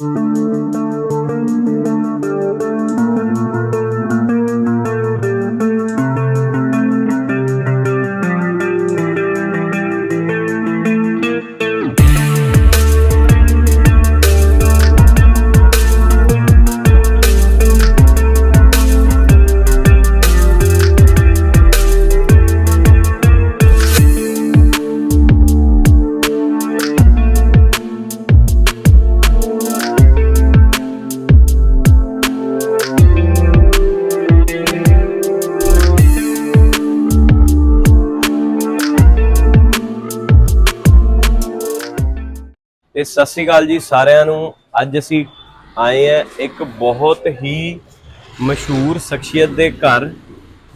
ਤੇ ਸਤਿ ਸ੍ਰੀ ਅਕਾਲ ਜੀ ਸਾਰਿਆਂ ਨੂੰ। ਅੱਜ ਅਸੀਂ ਆਏ ਆ ਇੱਕ ਬਹੁਤ ਹੀ ਮਸ਼ਹੂਰ ਸ਼ਖਸੀਅਤ ਦੇ ਘਰ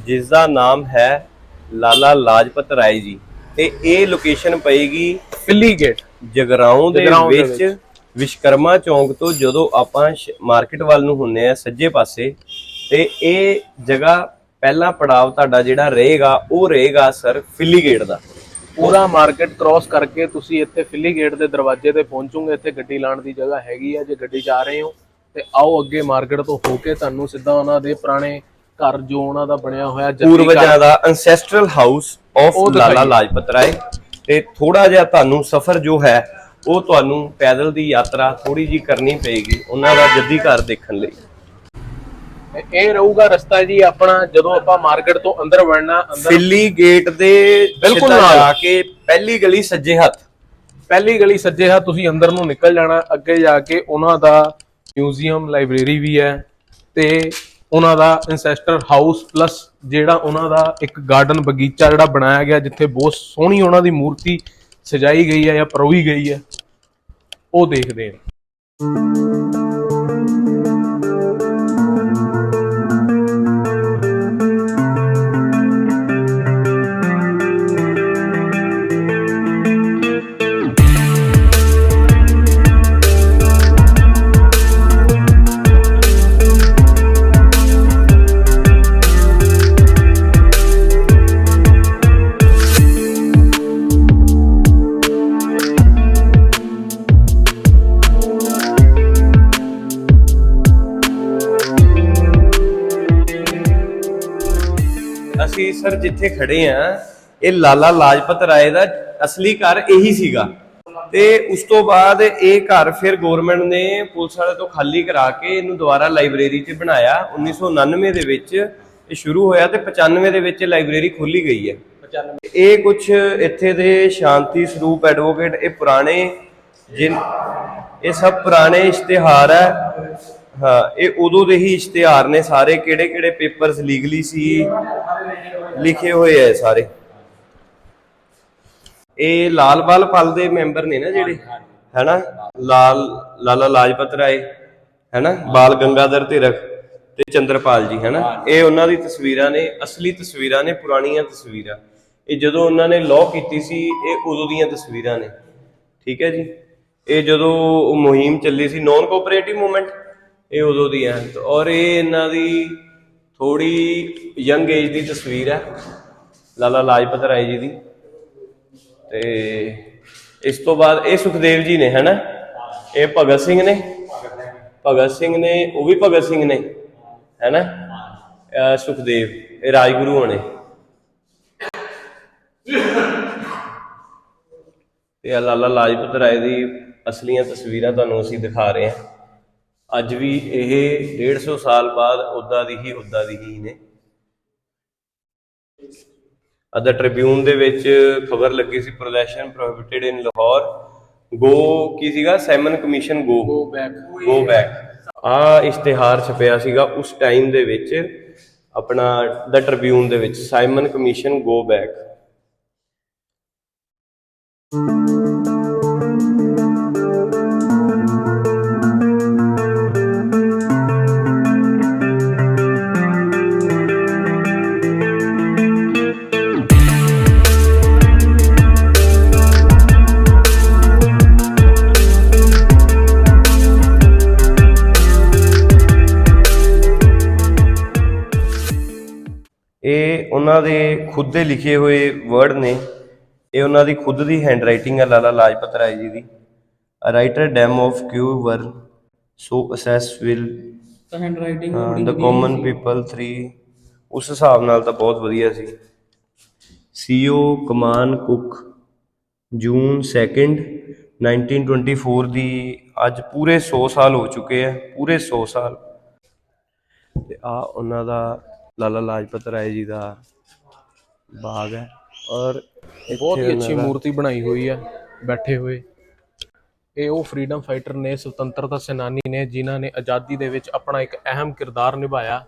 ਜਿਸ ਦਾ ਨਾਮ ਹੈ ਲਾਲਾ ਲਾਜਪਤ ਰਾਏ ਜੀ। ਤੇ ਇਹ ਲੋਕੇਸ਼ਨ ਪਏਗੀ ਫਿੱਲੀ ਗੇਟ ਜਗਰਾਉਂ ਦੇ ਜਗਰਾਓਂ ਦੇ ਵਿੱਚ ਵਿਸ਼ਕਰਮਾ ਚੌਂਕ ਤੋਂ ਜਦੋਂ ਆਪਾਂ ਮਾਰਕੀਟ ਵੱਲ ਨੂੰ ਹੁੰਨੇ ਆ ਸੱਜੇ ਪਾਸੇ। ਤੇ ਇਹ ਜਗ੍ਹਾ ਪਹਿਲਾ ਪੜਾਵ ਤੁਹਾਡਾ ਜਿਹੜਾ ਰਹੇਗਾ ਉਹ ਰਹੇਗਾ ਸਰ ਫਿੱਲੀ ਗੇਟ ਦਾ। ਪੂਰਾ ਮਾਰਕੀਟ ਕ੍ਰਾਸ ਕਰਕੇ ਤੁਸੀਂ ਇੱਥੇ ਫਿੱਲੀ ਗੇਟ ਦੇ ਦਰਵਾਜ਼ੇ ਤੇ ਪਹੁੰਚੋਗੇ ਇੱਥੇ ਗੱਡੀ ਲਾਉਣ ਦੀ ਜਗ੍ਹਾ ਹੈਗੀ ਆ ਜੇ ਗੱਡੀ ਆ ਰਹੇ ਹੋ ਤੇ ਆਓ ਅੱਗੇ ਮਾਰਕੀਟ ਤੋਂ ਹੋ ਕੇ ਤੁਹਾਨੂੰ ਸਿੱਧਾ ਉਹਨਾਂ ਦੇ ਪੁਰਾਣੇ ਘਰ ਜੋ ਉਹਨਾਂ ਦਾ ਬਣਿਆ ਹੋਇਆ ਪੂਰਵਜਾਂ ਦਾ ancestral house of Lala. Lajpat Rai ਤੇ ਥੋੜਾ ਜਿਹਾ ਤੁਹਾਨੂੰ ਸਫ਼ਰ ਜੋ ਹੈ ਉਹ ਤੁਹਾਨੂੰ ਪੈਦਲ ਦੀ ਯਾਤਰਾ ਥੋੜੀ ਜੀ ਕਰਨੀ ਪਏਗੀ ਉਹਨਾਂ ਦਾ ਜੱਦੀ ਘਰ ਦੇਖਣ ਲਈ ਇਹ ਰਹੂਗਾ ਰਸਤਾ ਜੀ ਆਪਣਾ ਜਦੋਂ ਆਪਾਂ ਮਾਰਕੀਟ ਤੋਂ ਅੰਦਰ ਵੜਨਾ ਅੰਦਰ ਫਿੱਲੀ ਗੇਟ ਦੇ ਬਿਲਕੁਲ ਸਿੱਧਾ ਨਾਲ। ਜਾ ਕੇ ਪਹਿਲੀ ਗਲੀ ਸੱਜੇ ਹੱਥ ਪਹਿਲੀ ਗਲੀ ਸੱਜੇ ਹੱਥ ਤੁਸੀਂ ਅੰਦਰ ਨੂੰ ਨਿਕਲ ਜਾਣਾ ਅੱਗੇ ਜਾ ਕੇ ਉਹਨਾਂ ਦਾ ਮਿਊਜ਼ੀਅਮ ਲਾਇਬ੍ਰੇਰੀ ਵੀ ਹੈ ਤੇ ਉਹਨਾਂ ਦਾ ਐਂਸੈਸਟਰ ਹਾਊਸ ਪਲੱਸ ਜਿਹੜਾ ਉਹਨਾਂ ਦਾ ਇੱਕ ਗਾਰਡਨ ਬਗੀਚਾ ਜਿਹੜਾ ਬਣਾਇਆ ਗਿਆ ਜਿੱਥੇ ਬਹੁਤ ਸੋਹਣੀ ਉਹਨਾਂ ਦੀ ਮੂਰਤੀ ਸਜਾਈ ਗਈ ਹੈ ਜਾਂ ਪਰੋਈ ਗਈ ਹੈ ਉਹ ਦੇਖਦੇ ਹਾਂ ਸਰ ਜਿੱਥੇ ਖੜੇ ਆ, ਇਹ ਲਾਲਾ ਲਾਜਪਤ ਰਾਏ ਦਾ ਅਸਲੀ ਘਰ ਇਹੀ ਸੀਗਾ। ਤੇ ਉਸ ਤੋਂ ਬਾਅਦ ਇਹ ਘਰ ਫਿਰ ਗਵਰਨਮੈਂਟ ਨੇ ਪੁਲਿਸ ਵਾਲੇ ਤੋਂ ਖਾਲੀ ਕਰਾ ਕੇ ਇਹਨੂੰ ਦੁਬਾਰਾ ਲਾਇਬ੍ਰੇਰੀ 'ਚ ਬਣਾਇਆ। 1999 ਦੇ ਵਿੱਚ ਇਹ ਸ਼ੁਰੂ ਹੋਇਆ ਤੇ 95 ਦੇ ਵਿੱਚ ਲਾਇਬ੍ਰੇਰੀ ਖੋਲੀ ਗਈ ਹੈ। ਇਹ ਕੁਝ ਇੱਥੇ ਦੇ ਸ਼ਾਂਤੀ ਸਰੂਪ ਐਡਵੋਕੇਟ, ਇਹ ਪੁਰਾਣੇ ਜਿਨ, ਇਹ ਸਭ ਪੁਰਾਣੇ ਇਸ਼ਤਿਹਾਰ ਹੈ। ਹਾਂ ਇਹ ਉਦੋਂ ਦੇ ਹੀ ਇਸ਼ਤਿਹਾਰ ਨੇ ਸਾਰੇ। ਕਿਹੜੇ ਕਿਹੜੇ ਪੇਪਰਸ ਲੀਗਲੀ ਸੀ ਲਿਖੇ ਹੋਏ ਐ ਸਾਰੇ? ਇਹ ਲਾਲ ਬਾਲ ਪਲ ਦੇ ਮੈਂਬਰ ਨੇ ਨਾ ਜਿਹੜੇ? ਹੈਨਾ? ਲਾਲ ਲਾਲਾ ਲਾਜਪਤ ਰਾਏ ਹੈਨਾ? ਬਾਲ ਗੰਗਾਧਰ ਤਿਲਕ ਤੇ ਚੰਦਰਪਾਲ ਜੀ ਹੈਨਾ? ਇਹ ਉਹਨਾਂ ਦੀ ਤਸਵੀਰਾਂ ਨੇ ਅਸਲੀ ਤਸਵੀਰਾਂ ਨੇ ਪੁਰਾਣੀਆਂ ਤਸਵੀਰਾਂ। ਇਹ ਜਦੋਂ ਉਹਨਾਂ ਨੇ ਲਾਅ ਕੀਤੀ ਸੀ ਇਹ ਉਦੋਂ ਦੀਆਂ ਤਸਵੀਰਾਂ ਨੇ। ਠੀਕ ਹੈ ਜੀ? ਇਹ ਜਦੋਂ ਉਹ ਮੁਹਿੰਮ ਚੱਲੀ ਸੀ ਨਾਨ ਕੋਆਪਰੇਟਿਵ ਮੂਵਮੈਂਟ ਇਹ ਉਦੋਂ ਦੀ ਹੈ ਔਰ ਇਹ ਇਹਨਾਂ ਦੀ ਥੋੜੀ ਯੰਗ ਏਜ ਦੀ ਤਸਵੀਰ ਹੈ, ਲਾਲਾ ਲਾਜਪਤ ਰਾਏ ਜੀ ਦੀ। ਤੇ ਇਸ ਤੋਂ ਬਾਅਦ ਇਹ ਸੁਖਦੇਵ ਜੀ ਨੇ, ਹੈਨਾ? ਇਹ ਭਗਤ ਸਿੰਘ ਨੇ। ਭਗਤ ਸਿੰਘ ਨੇ, ਉਹ ਵੀ ਭਗਤ ਸਿੰਘ ਨੇ, ਹੈਨਾ? ਅਹ ਸੁਖਦੇਵ, ਇਹ ਰਾਜਗੁਰੂ ਹੋਣੇ। ਤੇ ਲਾਲਾ ਲਾਜਪਤ ਰਾਏ ਦੀ ਅਸਲੀਆਂ ਤਸਵੀਰਾਂ ਤੁਹਾਨੂੰ ਅਸੀਂ ਦਿਖਾ ਰਹੇ ਹਾਂ। ਅੱਜ ਵੀ ਇਹ 150 ਸਾਲ ਬਾਅਦ ਉਦਾਂ ਦੀ ਹੀ ਉਦਾਂ ਦੀ ਹੀ ਨੇ। ਅਦਰ ਟ੍ਰਿਬਿਊਨ ਦੇ ਵਿੱਚ ਖਬਰ ਲੱਗੀ ਸੀ ਪ੍ਰੋਲੈਸ਼ਨ ਪ੍ਰੋਹਿਬਿਟਡ ਇਨ ਲਾਹੌਰ। ਗੋ ਕੀ ਸੀਗਾ? Simon commission go go back go back ਆ ਇਸ਼ਤਿਹਾਰ ਛਪਿਆ ਸੀਗਾ ਉਸ ਟਾਈਮ ਦੇ ਵਿੱਚ। ਆਪਣਾ ਦ ਟ੍ਰਿਬਿਊਨ ਦੇ ਵਿੱਚ। ਸਾਈਮਨ ਕਮਿਸ਼ਨ ਗੋ ਬੈਕ ਉਹਨਾਂ ਦੇ ਖੁਦ ਦੇ ਲਿਖੇ ਹੋਏ ਵਰਡ ਨੇ। ਇਹ ਉਹਨਾਂ ਦੀ ਖੁਦ ਦੀ ਹੈਂਡਰਾਈਟਿੰਗ ਹੈ ਲਾਲਾ ਲਾਜਪਤ ਰਾਏ ਜੀ ਦੀ। ਅ ਰਾਈਟਰ ਡੈਮ ਆਫ ਕਿਊ ਵਰ ਸੋ ਅਸੈਸ ਵਿਲ ਤਾਂ hand writing the common people 3 ਉਸ ਹਿਸਾਬ ਨਾਲ ਤਾਂ ਬਹੁਤ ਵਧੀਆ ਸੀ। ਸੀਓ ਕਮਾਨ ਕੁੱਕ ਜੂਨ 2nd 1924 ਦੀ ਅੱਜ ਪੂਰੇ 100 ਸਾਲ ਹੋ ਚੁੱਕੇ ਆ ਪੂਰੇ 100 ਸਾਲ। ਤੇ ਆ ਉਹਨਾਂ ਦਾ ਲਾਲਾ ਲਾਜਪਤ ਰਾਏ ਜੀ ਦਾ ਬਾਗ ਹੈ ਔਰ ਬਹੁਤ ਹੀ ਅੱਛੀ ਮੂਰਤੀ ਬਣਾਈ ਹੋਈ ਹੈ ਬੈਠੇ ਹੋਏ। ਇਹ ਉਹ ਫਰੀडम ਫਾਈਟਰ ਨੇ ਸੁਤੰਤਰਤਾ ਸੈਨਾਨੀ ਨੇ ਜਿਨ੍ਹਾਂ ਨੇ ਆਜ਼ਾਦੀ ਦੇ ਵਿੱਚ ਆਪਣਾ ਇੱਕ ਅਹਿਮ ਕਿਰਦਾਰ ਨਿਭਾਇਆ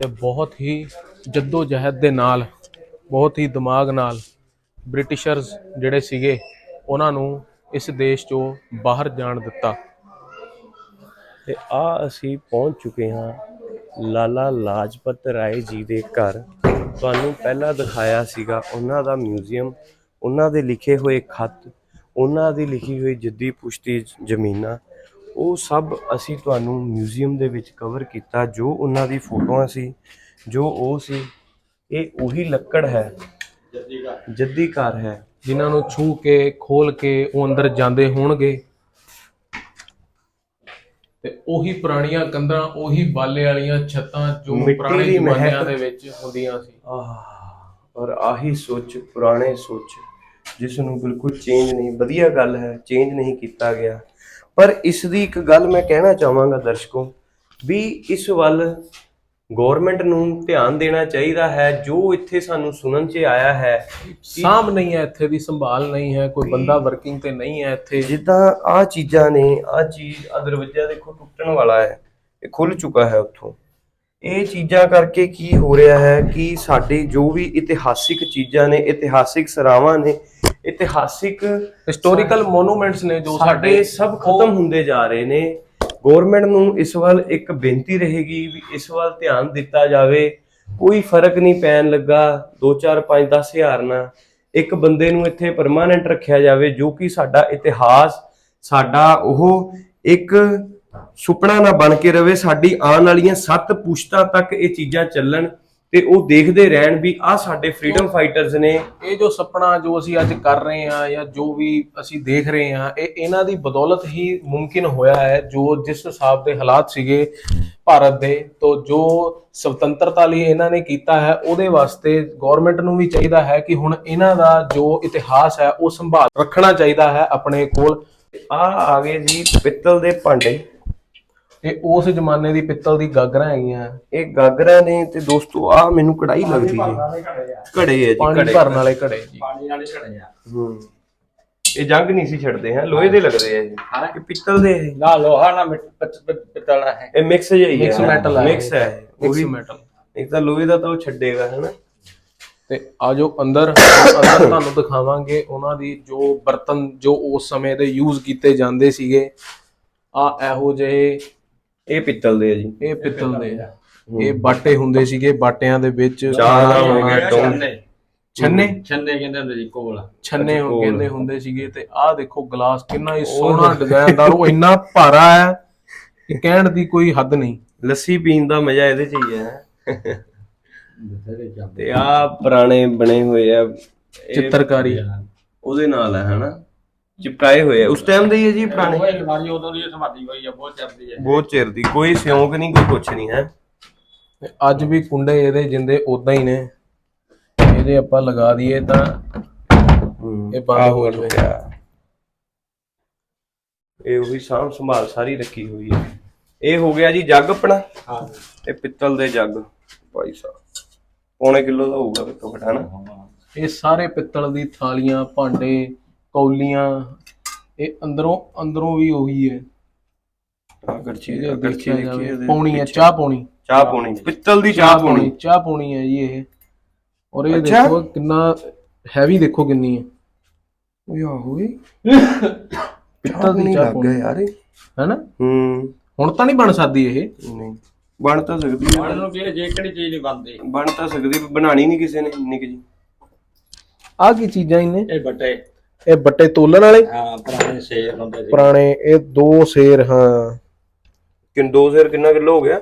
ਤੇ ਬਹੁਤ ਹੀ ਜੱਦੋ ਜਹਿਦ ਦੇ ਨਾਲ ਬਹੁਤ ਹੀ ਦਿਮਾਗ ਨਾਲ ਬ੍ਰਿਟਿਸ਼ਰਸ ਜਿਹੜੇ ਸੀਗੇ ਉਹਨਾਂ ਨੂੰ ਇਸ ਦੇਸ਼ ਚੋਂ ਬਾਹਰ ਜਾਣ ਦਿੱਤਾ। ਤੇ ਆ ਅਸੀਂ ਪਹੁੰਚ ਚੁੱਕੇ ਹਾਂ ਲਾਲਾ ਲਾਜਪਤ ਰਾਏ ਜੀ ਦੇ ਘਰ। ਤੁਹਾਨੂੰ ਪਹਿਲਾਂ ਦਿਖਾਇਆ ਸੀਗਾ ਉਹਨਾਂ ਦਾ ਮਿਊਜ਼ੀਅਮ, ਉਹਨਾਂ ਦੇ ਲਿਖੇ ਹੋਏ ਖੱਤ, ਉਹਨਾਂ ਦੀ ਲਿਖੀ ਹੋਈ ਜੱਦੀ ਪੁਸ਼ਤੀ ਜ਼ਮੀਨਾਂ। ਉਹ ਸਭ ਅਸੀਂ ਤੁਹਾਨੂੰ ਮਿਊਜ਼ੀਅਮ ਦੇ ਵਿੱਚ ਕਵਰ ਕੀਤਾ, ਜੋ ਉਹਨਾਂ ਦੀ ਫੋਟੋਆਂ ਸੀ, ਜੋ ਉਹ ਸੀ। ਇਹ ਉਹੀ ਲੱਕੜ ਹੈ, ਜੱਦੀ ਘਰ। ਹੈ। ਜਿਨ੍ਹਾਂ ਨੂੰ ਛੂ ਕੇ ਖੋਲ ਕੇ ਉਹ ਅੰਦਰ ਜਾਂਦੇ ਹੋਣਗੇ। ਤੇ ਉਹੀ ਪੁਰਾਣੀਆਂ ਕੰਧਾਂ ਉਹੀ ਬਾਲੇ ਵਾਲੀਆਂ ਛੱਤਾਂ ਜੋ ਮਿੱਟੀ ਪੁਰਾਣੇ ਦੀ ਮਹਿਕ। ਜ਼ਮਾਨਿਆਂ ਦੇ ਵਿੱਚ ਹੁੰਦੀਆਂ ਸੀ ਆਹ ਔਰ ਆਹੀ ਸੋਚ ਪੁਰਾਣੇ ਸੋਚ ਜਿਸ ਨੂੰ ਬਿਲਕੁਲ ਚੇਂਜ ਨਹੀਂ ਵਧੀਆ ਗੱਲ ਹੈ ਚੇਂਜ ਨਹੀਂ ਕੀਤਾ ਗਿਆ ਪਰ ਇਸ ਦੀ ਇੱਕ ਗੱਲ ਮੈਂ ਕਹਿਣਾ ਚਾਹਾਂਗਾ ਦਰਸ਼ਕੋ ਵੀ ਇਸ ਵੱਲ ਗਵਰਨਮੈਂਟ ਨੂੰ ਧਿਆਨ ਦੇਣਾ ਚਾਹੀਦਾ ਹੈ ਜੋ ਇੱਥੇ ਸਾਨੂੰ ਸੁਣਨ 'ਚ ਆਇਆ ਹੈ ਸਾਂਭ ਨਹੀਂ ਹੈ ਇੱਥੇ ਦੀ ਸੰਭਾਲ ਨਹੀਂ ਹੈ ਕੋਈ ਬੰਦਾ ਵਰਕਿੰਗ ਤੇ ਨਹੀਂ ਹੈ ਇੱਥੇ। ਜਿੱਦਾਂ ਆ ਚੀਜ਼ਾਂ ਨੇ ਆ ਚੀਜ਼ ਆ ਦਰਵਾਜ਼ਾ ਦੇਖੋ ਟੁੱਟਣ ਵਾਲਾ ਹੈ ਇਹ ਖੁੱਲ ਚੁੱਕਾ ਹੈ ਉੱਥੋਂ। ਇਹ ਚੀਜ਼ਾਂ ਕਰਕੇ ਕੀ ਹੋ ਰਿਹਾ ਹੈ ਕਿ ਸਾਡੇ ਜੋ ਵੀ ਇਤਿਹਾਸਿਕ ਚੀਜ਼ਾਂ ਨੇ ਇਤਿਹਾਸਿਕ ਸਰਾਵਾਂ ਨੇ ਇਤਿਹਾਸਿਕ ਹਿਸਟੋਰੀਕਲ ਮੋਨੂਮੈਂਟਸ ਨੇ ਜੋ ਸਾਡੇ ਸਾਡੇ ਸਭ ਖਤਮ ਹੁੰਦੇ ਜਾ ਰਹੇ ਨੇ। ਗਵਰਨਮੈਂਟ ਨੂੰ ਇਸ ਵੱਲ ਇੱਕ ਬੇਨਤੀ ਰਹੇਗੀ ਵੀ ਇਸ ਵੱਲ ਧਿਆਨ ਦਿੱਤਾ ਜਾਵੇ। ਕੋਈ ਫ਼ਰਕ ਨਹੀਂ ਪੈਣ ਲੱਗਾ 2 4 5 10 ਹਜ਼ਾਰ ਨਾਲ ਇੱਕ ਬੰਦੇ ਨੂੰ ਇੱਥੇ ਪਰਮਾਨੈਂਟ ਰੱਖਿਆ ਜਾਵੇ, ਜੋ ਕਿ ਸਾਡਾ ਇਤਿਹਾਸ, ਸਾਡਾ ਉਹ ਇੱਕ ਸੁਪਨਾ ਨਾ ਬਣ ਕੇ ਰਵੇ, ਸਾਡੀ ਆਉਣ ਵਾਲੀਆਂ ਸੱਤ ਪੁਸ਼ਤਾਂ ਤੱਕ ਇਹ ਚੀਜ਼ਾਂ ਚੱਲਣ। ਤੇ ਉਹ ਦੇਖਦੇ ਰਹਿਣ ਵੀ ਆ ਸਾਡੇ ਫਰੀडम ਫਾਈਟਰਸ ਨੇ। ਇਹ ਜੋ ਸੁਪਨਾ ਜੋ ਅਸੀਂ ਅੱਜ ਕਰ ਰਹੇ ਹਾਂ ਜਾਂ ਜੋ ਵੀ ਅਸੀਂ ਦੇਖ ਰਹੇ ਹਾਂ ਇਹ ਇਹਨਾਂ ਦੀ ਬਦੌਲਤ ਹੀ ਮੁਮਕਿਨ ਹੋਇਆ ਹੈ ਜੋ ਜਿਸ ਹਿਸਾਬ ਦੇ ਹਾਲਾਤ ਸੀਗੇ ਭਾਰਤ ਦੇ ਤੋਂ ਜੋ ਸੁਤੰਤਰਤਾ ਲਈ ਇਹਨਾਂ ਨੇ ਕੀਤਾ ਹੈ ਉਹਦੇ ਵਾਸਤੇ ਗਵਰਨਮੈਂਟ ਨੂੰ ਵੀ ਚਾਹੀਦਾ ਹੈ ਕਿ ਹੁਣ ਇਹਨਾਂ ਦਾ ਜੋ ਇਤਿਹਾਸ ਹੈ ਉਹ ਸੰਭਾਲ ਰੱਖਣਾ ਚਾਹੀਦਾ ਹੈ ਆਪਣੇ ਕੋਲ। ਆ ਆ ਗਏ ਜੀ ਪਿੱਤਲ ਦੇ ਭਾਂਡੇ। ਇਹ ਉਸ ਜ਼ਮਾਨੇ ਦੀ ਪਿੱਤਲ ਦੀ ਗਾਗਰਾਂ ਹੈਗੀਆਂ। ਇਹ ਗਾਗਰਾ ਨੇ ਤੇ ਦੋਸਤੋ ਆ ਮੈਨੂੰ ਕੜਾਈ ਲੱਗਦੀ ਹੈ ਘੜੇ ਹੈ ਜੀ ਪਾਣੀ ਘੜੇ। ਭਰਨ ਵਾਲੇ ਘੜੇ ਜੀ। ਪਾਣੀ ਨਾਲ ਘੜੇ ਆ। ਹੂੰ। ਇਹ ਜੰਗ ਨਹੀਂ ਸੀ ਛੱਡਦੇ ਹੈ ਲੋਹੇ ਦੇ ਲੱਗਦੇ ਆ ਜੀ। ਇਹ ਪਿੱਤਲ ਦੇ ਇਹ। ਨਾ ਲੋਹਾ ਨਾ ਮਿੱਟ- ਪਿੱਤ- ਪਿੱਤ- ਪਿੱਤਲ ਹੈ। ਇਹ ਮਿਕਸ ਜਿਹਾ ਹੀ ਹੈ ਮਿਕਸ ਮੈਟਲ ਹੈ। ਮਿਕਸ ਹੈ। ਇਹ। ਉਹੀ ਮੈਟਲ ਇੱਕ ਤਾਂ ਲੋਹੇ ਦਾ ਤਾਂ ਉਹ ਛੱਡੇਗਾ ਹੈ ਨਾ ਤੇ ਆਜੋ ਅੰਦਰ। ਅੰਦਰ ਤੁਹਾਨੂੰ ਦਿਖਾਵਾਂਗੇ ਉਹਨਾਂ ਦੀ ਜੋ ਬਰਤਨ ਜੋ ਉਸ ਸਮੇਂ ਦੇ ਯੂਜ਼ ਕੀਤੇ ਜਾਂਦੇ ਸੀਗੇ। ਆ ਇਹੋ ਜਿਹੇ ਇਹ ਪਿੱਤਲ ਦੇ ਆ ਜੀ। ਇਹ ਪਿੱਤਲ ਦੇ ਆ। ਇਹ ਬਾਟੇ ਹੁੰਦੇ ਸੀਗੇ ਬਾਟਿਆਂ ਦੇ ਵਿੱਚ ਚਾਹ ਦਾ ਹੋ ਗਿਆ ਡੋਂਗ ਛੰਨੇ। ਛੰਨੇ? ਛੰਨੇ ਕਹਿੰਦੇ ਹੁੰਦੇ ਜੀ ਕੋਲ ਛੰਨੇ ਕੋਲ। ਕਹਿੰਦੇ ਹੁੰਦੇ ਸੀਗੇ ਤੇ ਆਹ ਦੇਖੋ ਗਲਾਸ ਕਿੰਨਾ ਹੀ ਸੋਹਣਾ ਡਿਜ਼ਾਈਨਦਾਰ ਉਹ ਇੰਨਾ ਭਾਰਾ ਹੈ ਕਿ ਕਹਿਣ ਦੀ ਕੋਈ ਹੱਦ ਨਹੀਂ। ਲੱਸੀ ਪੀਣ ਦਾ ਮਜ਼ਾ ਇਹਦੇ 'ਚ ਹੀ ਹੈ। ਤੇ ਆ ਪੁਰਾਣੇ ਬਣੇ ਹੋਏ ਆ ਚਿੱਤਰਕਾਰੀ। ਉਹਦੇ ਨਾਲ ਹੈ ਹਨਾ? ਚਿਪਕਾਏ ਹੋਏ ਆ। ਉਸ ਟਾਈਮ ਦੇ ਹੀ ਹੈ ਜੀ ਪੁਰਾਣੇ। ਉਹ ਅਲਮਾਰੀ ਉਦੋਂ ਦੀ ਸਮਾਧੀ ਹੋਈ ਆ ਬਹੁਤ ਚੱਲਦੀ ਹੈ ਬਹੁਤ ਚਿਰ ਦੀ। ਕੋਈ ਸਿਉਂਕ ਨਹੀਂ ਕੋਈ ਕੁਛ ਨਹੀਂ ਹੈ। ਤੇ ਅੱਜ ਵੀ ਕੁੰਡੇ ਇਹਦੇ ਜਿੰਦੇ ਉਦਾਂ ਹੀ ਨੇ। ਇਹਦੇ ਆਪਾਂ ਲਗਾ ਦਈਏ ਤਾਂ ਇਹ ਬੰਦ ਹੋ ਜਾਵੇ। ਇਹ ਉਹੀ ਸਾਂਭ ਸੰਭਾਲ ਸਾਰੀ ਰੱਖੀ ਹੋਈ ਹੈ ਇਹ ਹੋ ਗਿਆ ਜੀ ਜੱਗ ਆਪਣਾ। ਹਾਂ। ਇਹ ਪਿੱਤਲ ਦੇ ਜੱਗ। ਭਾਈ ਸਾਹਿਬ ਪੌਣੇ ਕਿਲੋ ਦਾ ਹੋਊਗਾ ਘੱਟੋ ਘੱਟ ਹਨਾ? ਇਹ ਸਾਰੇ ਪਿੱਤਲ ਦੀ ਥਾਲੀਆਂ ਭਾਂਡੇ ਕੌਲੀਆਂ ਇਹ ਅੰਦਰੋਂ ਅੰਦਰੋਂ ਵੀ ਉਹੀ ਹੈ। ਆ ਆ ਕੜਛੀ ਦੇਖਿਆ ਦੇਖੀ ਇਹਦੇ ਪੌਣੀ ਹੈ। ਚਾਹ ਪੌਣੀ। ਚਾਹ ਪੌਣੀ ਪਿੱਤਲ ਦੀ ਚਾਹ ਪੌਣੀ। ਚਾਹ ਪੌਣੀ ਹੈ ਜੀ ਇਹ। ਔਰ ਇਹ। ਦੇਖੋ ਕਿੰਨਾ ਹੈਵੀ ਦੇਖੋ ਕਿੰਨੀ ਹੈ। ਓਏ ਆਹੋ ਏ ਪਿੱਤਲ ਦੀ ਚਾਹ ਪੌਣੀ ਯਾਰ ਇਹ। ਹੈਨਾ? ਹੂੰ। ਹੁਣ ਤਾਂ ਨਹੀਂ ਬਣ ਸਕਦੀ ਇਹ। ਨਹੀਂ। ਬਣ ਤਾਂ ਸਕਦੀ ਹੈ। ਨੂੰ ਕੀ ਜੇ ਕਿਹੜੀ ਚੀਜ਼ ਨਹੀਂ ਬਣਦੀ। ਬਣ ਤਾਂ ਸਕਦੀ ਪਰ ਬਣਾਣੀ ਨਹੀਂ ਕਿਸੇ ਨੇ ਨਿੱਕ ਜੀ। ਆਹ ਕੀ ਚੀਜ਼ਾਂ ਇਹਨੇ? ਇਹ ਬੱਟੇ। ਇਹ ਬੱਟੇ ਤੋਲਣ ਵਾਲੇ? ਹਾਂ ਪੁਰਾਣੇ ਸ਼ੇਰ ਹੁੰਦੇ ਦੋ ਸ਼ੇਰ ਹਾਂ। ਕਿੰਨ ਦੋ ਸ਼ੇਰ ਕਿੰਨਾ ਕਿਲੋ ਹੋ ਗਿਆ?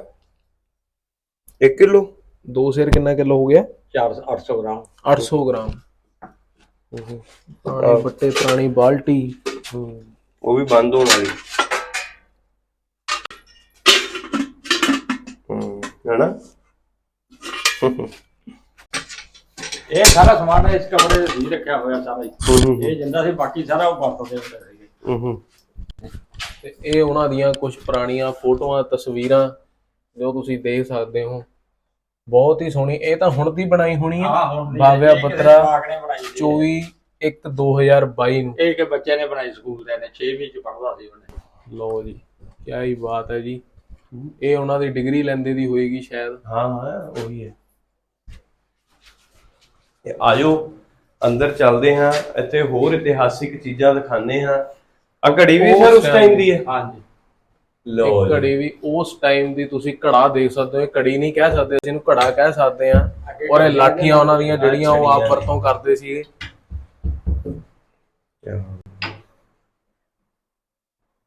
1 ਕਿਲੋ? ਦੋ ਸ਼ੇਰ ਕਿੰਨਾ ਕਿਲੋ ਹੋ ਗਿਆ? 400 ਗ੍ਰਾਮ। 800 ਗ੍ਰਾਮ। ਪੁਰਾਣੇ ਬੱਟੇ ਪੁਰਾਣੀ ਬਾਲਟੀ। ਉਹ ਵੀ ਬੰਦ ਹੋਣ ਵਾਲੀ। ਹੂੰ ਹੈਨਾ? ਇਹ ਸਾਰਾ ਸਮਾਨ ਇਸ ਕਮਰੇ ਦੇ ਵੀ ਰੱਖਿਆ ਹੋਇਆ ਸਾਰਾ ਹੀ। ਇਹ ਜਿੰਦਾ ਸੀ ਬਾਕੀ ਸਾਰਾ ਉਹ ਵਰਤਦੇ ਹੁੰਦੇ ਸੀਗੇ। ਹੂੰ ਤੇ ਇਹ ਉਹਨਾਂ ਦੀਆਂ ਕੁਝ ਪੁਰਾਣੀਆਂ ਫੋਟੋਆਂ ਤਸਵੀਰਾਂ ਜੋ ਤੁਸੀਂ ਦੇਖ ਸਕਦੇ ਹੋ। ਬਹੁਤ ਹੀ ਸੋਹਣੀ। ਇਹ ਤਾਂ ਹੁਣ ਦੀ ਬਣਾਈ ਹੋਣੀ ਹੈ ਬਾਵਿਆ ਬੱਤਰਾ ਜਵਾਕ ਨੇ ਬਣਾਈ ਸੀ। 24 1 2022 ਨੂੰ। ਇਹ ਕਿ ਬੱਚੇ ਨੇ ਬਣਾਈ ਸਕੂਲ ਦੇ ਨੇ। 6ਵੀਂ ਚ ਪੜ੍ਹਦਾ ਸੀ ਉਹਨੇ। ਲਓ ਜੀ ਕੀ ਹੀ ਬਾਤ ਹੈ ਜੀ। ਇਹ ਉਹਨਾਂ ਦੀ ਡਿਗਰੀ ਲੈਂਦੇ ਦੀ ਹੋਏਗੀ ਸ਼ਾਇਦ। ਹਾਂ ਹਾਂ ਉਹੀ ਹੈ। ਤੇ ਆਜੋ ਅੰਦਰ ਚੱਲਦੇ ਹਾਂ ਇੱਥੇ ਹੋਰ ਇਤਿਹਾਸਿਕ ਚੀਜ਼ਾਂ ਦਿਖਾਣੇ ਹਾਂ। ਆ ਘੜੀ ਵੀ ਸਰ ਉਸ ਟਾਈਮ ਦੀ ਹੈ। ਹਾਂਜੀ। ਲੋ ਇੱਕ ਘੜੀ ਵੀ ਉਸ ਟਾਈਮ ਦੀ ਤੁਸੀਂ ਘੜਾ ਦੇਖ ਸਕਦੇ ਹੋ ਇਹ ਘੜੀ ਨਹੀਂ ਕਹਿ ਸਕਦੇ ਅਸੀਂ ਇਹਨੂੰ ਘੜਾ ਕਹਿ ਸਕਦੇ ਆ ਔਰ ਇਹ ਲਾਠੀਆਂ ਉਹਨਾਂ ਦੀਆਂ ਜਿਹੜੀਆਂ ਉਹ ਆਪ ਵਰਤੋਂ ਕਰਦੇ ਸੀਗੇ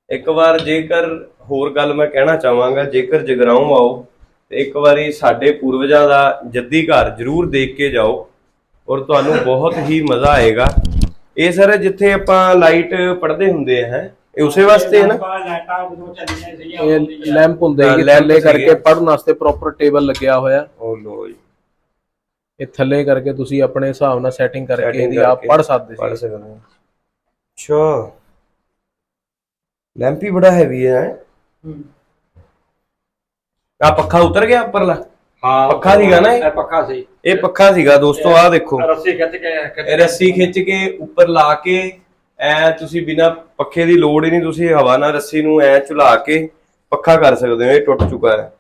ਇੱਕ ਵਾਰ ਜੇਕਰ ਹੋਰ ਗੱਲ ਮੈਂ ਕਹਿਣਾ ਚਾਹਾਂਗਾ ਜੇਕਰ ਜਗਰਾਉਂ ਆਓ ਤੇ ਇੱਕ ਵਾਰੀ ਸਾਡੇ ਪੂਰਵਜਾਂ ਦਾ ਜੱਦੀ ਘਰ ਜ਼ਰੂਰ ਦੇਖ ਕੇ ਜਾਓ। ਔਰ ਤੁਹਾਨੂੰ ਬਹੁਤ ਹੀ ਮਜ਼ਾ ਆਏਗਾ। ਇਹ ਸਰ ਜਿੱਥੇ ਆਪਾਂ ਲਾਈਟ ਪੜਦੇ ਹੁੰਦੇ ਆ ਹੈ? ਇਹ ਉਸੇ ਵਾਸਤੇ ਹੈ ਨਾ? ਲਾਈਟਾਂ ਚੱਲੀਆਂ ਇਹ। ਲੈਂਪ ਹੁੰਦੇ ਹਾਂ, ਲੈਂਪ ਥੱਲੇ ਕਰਕੇ ਸੀਗੇ। ਪੜਨ ਵਾਸਤੇ ਪ੍ਰੋਪਰ ਟੇਬਲ ਲੱਗਿਆ ਹੋਇਆ। ਉਹ ਲੋ ਜੀ। ਇਹ ਥੱਲੇ ਕਰਕੇ ਤੁਸੀਂ ਆਪਣੇ ਹਿਸਾਬ ਨਾਲ ਸੈਟਿੰਗ ਕਰਕੇ Setting ਇਹਦੀ ਆਪ ਕਰਕੇ ਪੜ ਸਕਦੇ ਪੜ ਸੀ ਸਕਦੇ ਹਾਂ। ਅੱਛਾ। ਲੈਂਪ ਹੀ ਬੜਾ ਹੈਵੀ ਹੈ ਆ ਪੱਖਾ ਉਤਰ ਗਿਆ ਉੱਪਰਲਾ? ਹਾਂ ਪੱਖਾ ਸੀਗਾ ਨਾ ਇਹ? ਇਹ ਪੱਖਾ ਸੀ। ਇਹ ਪੱਖਾ ਸੀਗਾ ਦੋਸਤੋ ਆ ਦੇਖੋ। ਰੱਸੀ ਖਿੱਚ ਕੇ ਇਹ ਰੱਸੀ ਖਿੱਚ ਕੇ ਉੱਪਰ ਲਾ ਕੇ ਐ ਤੁਸੀਂ ਬਿਨਾ ਪੱਖੇ ਦੀ ਲੋੜ ਹੀ ਨਹੀਂ ਤੁਸੀਂ ਹਵਾ ਨਾਲ ਰੱਸੀ ਨੂੰ ਐ ਝੁਲਾ ਕੇ ਪੱਖਾ ਕਰ ਸਕਦੇ ਹੋ ਇਹ ਟੁੱਟ ਚੁੱਕਾ ਹੈ।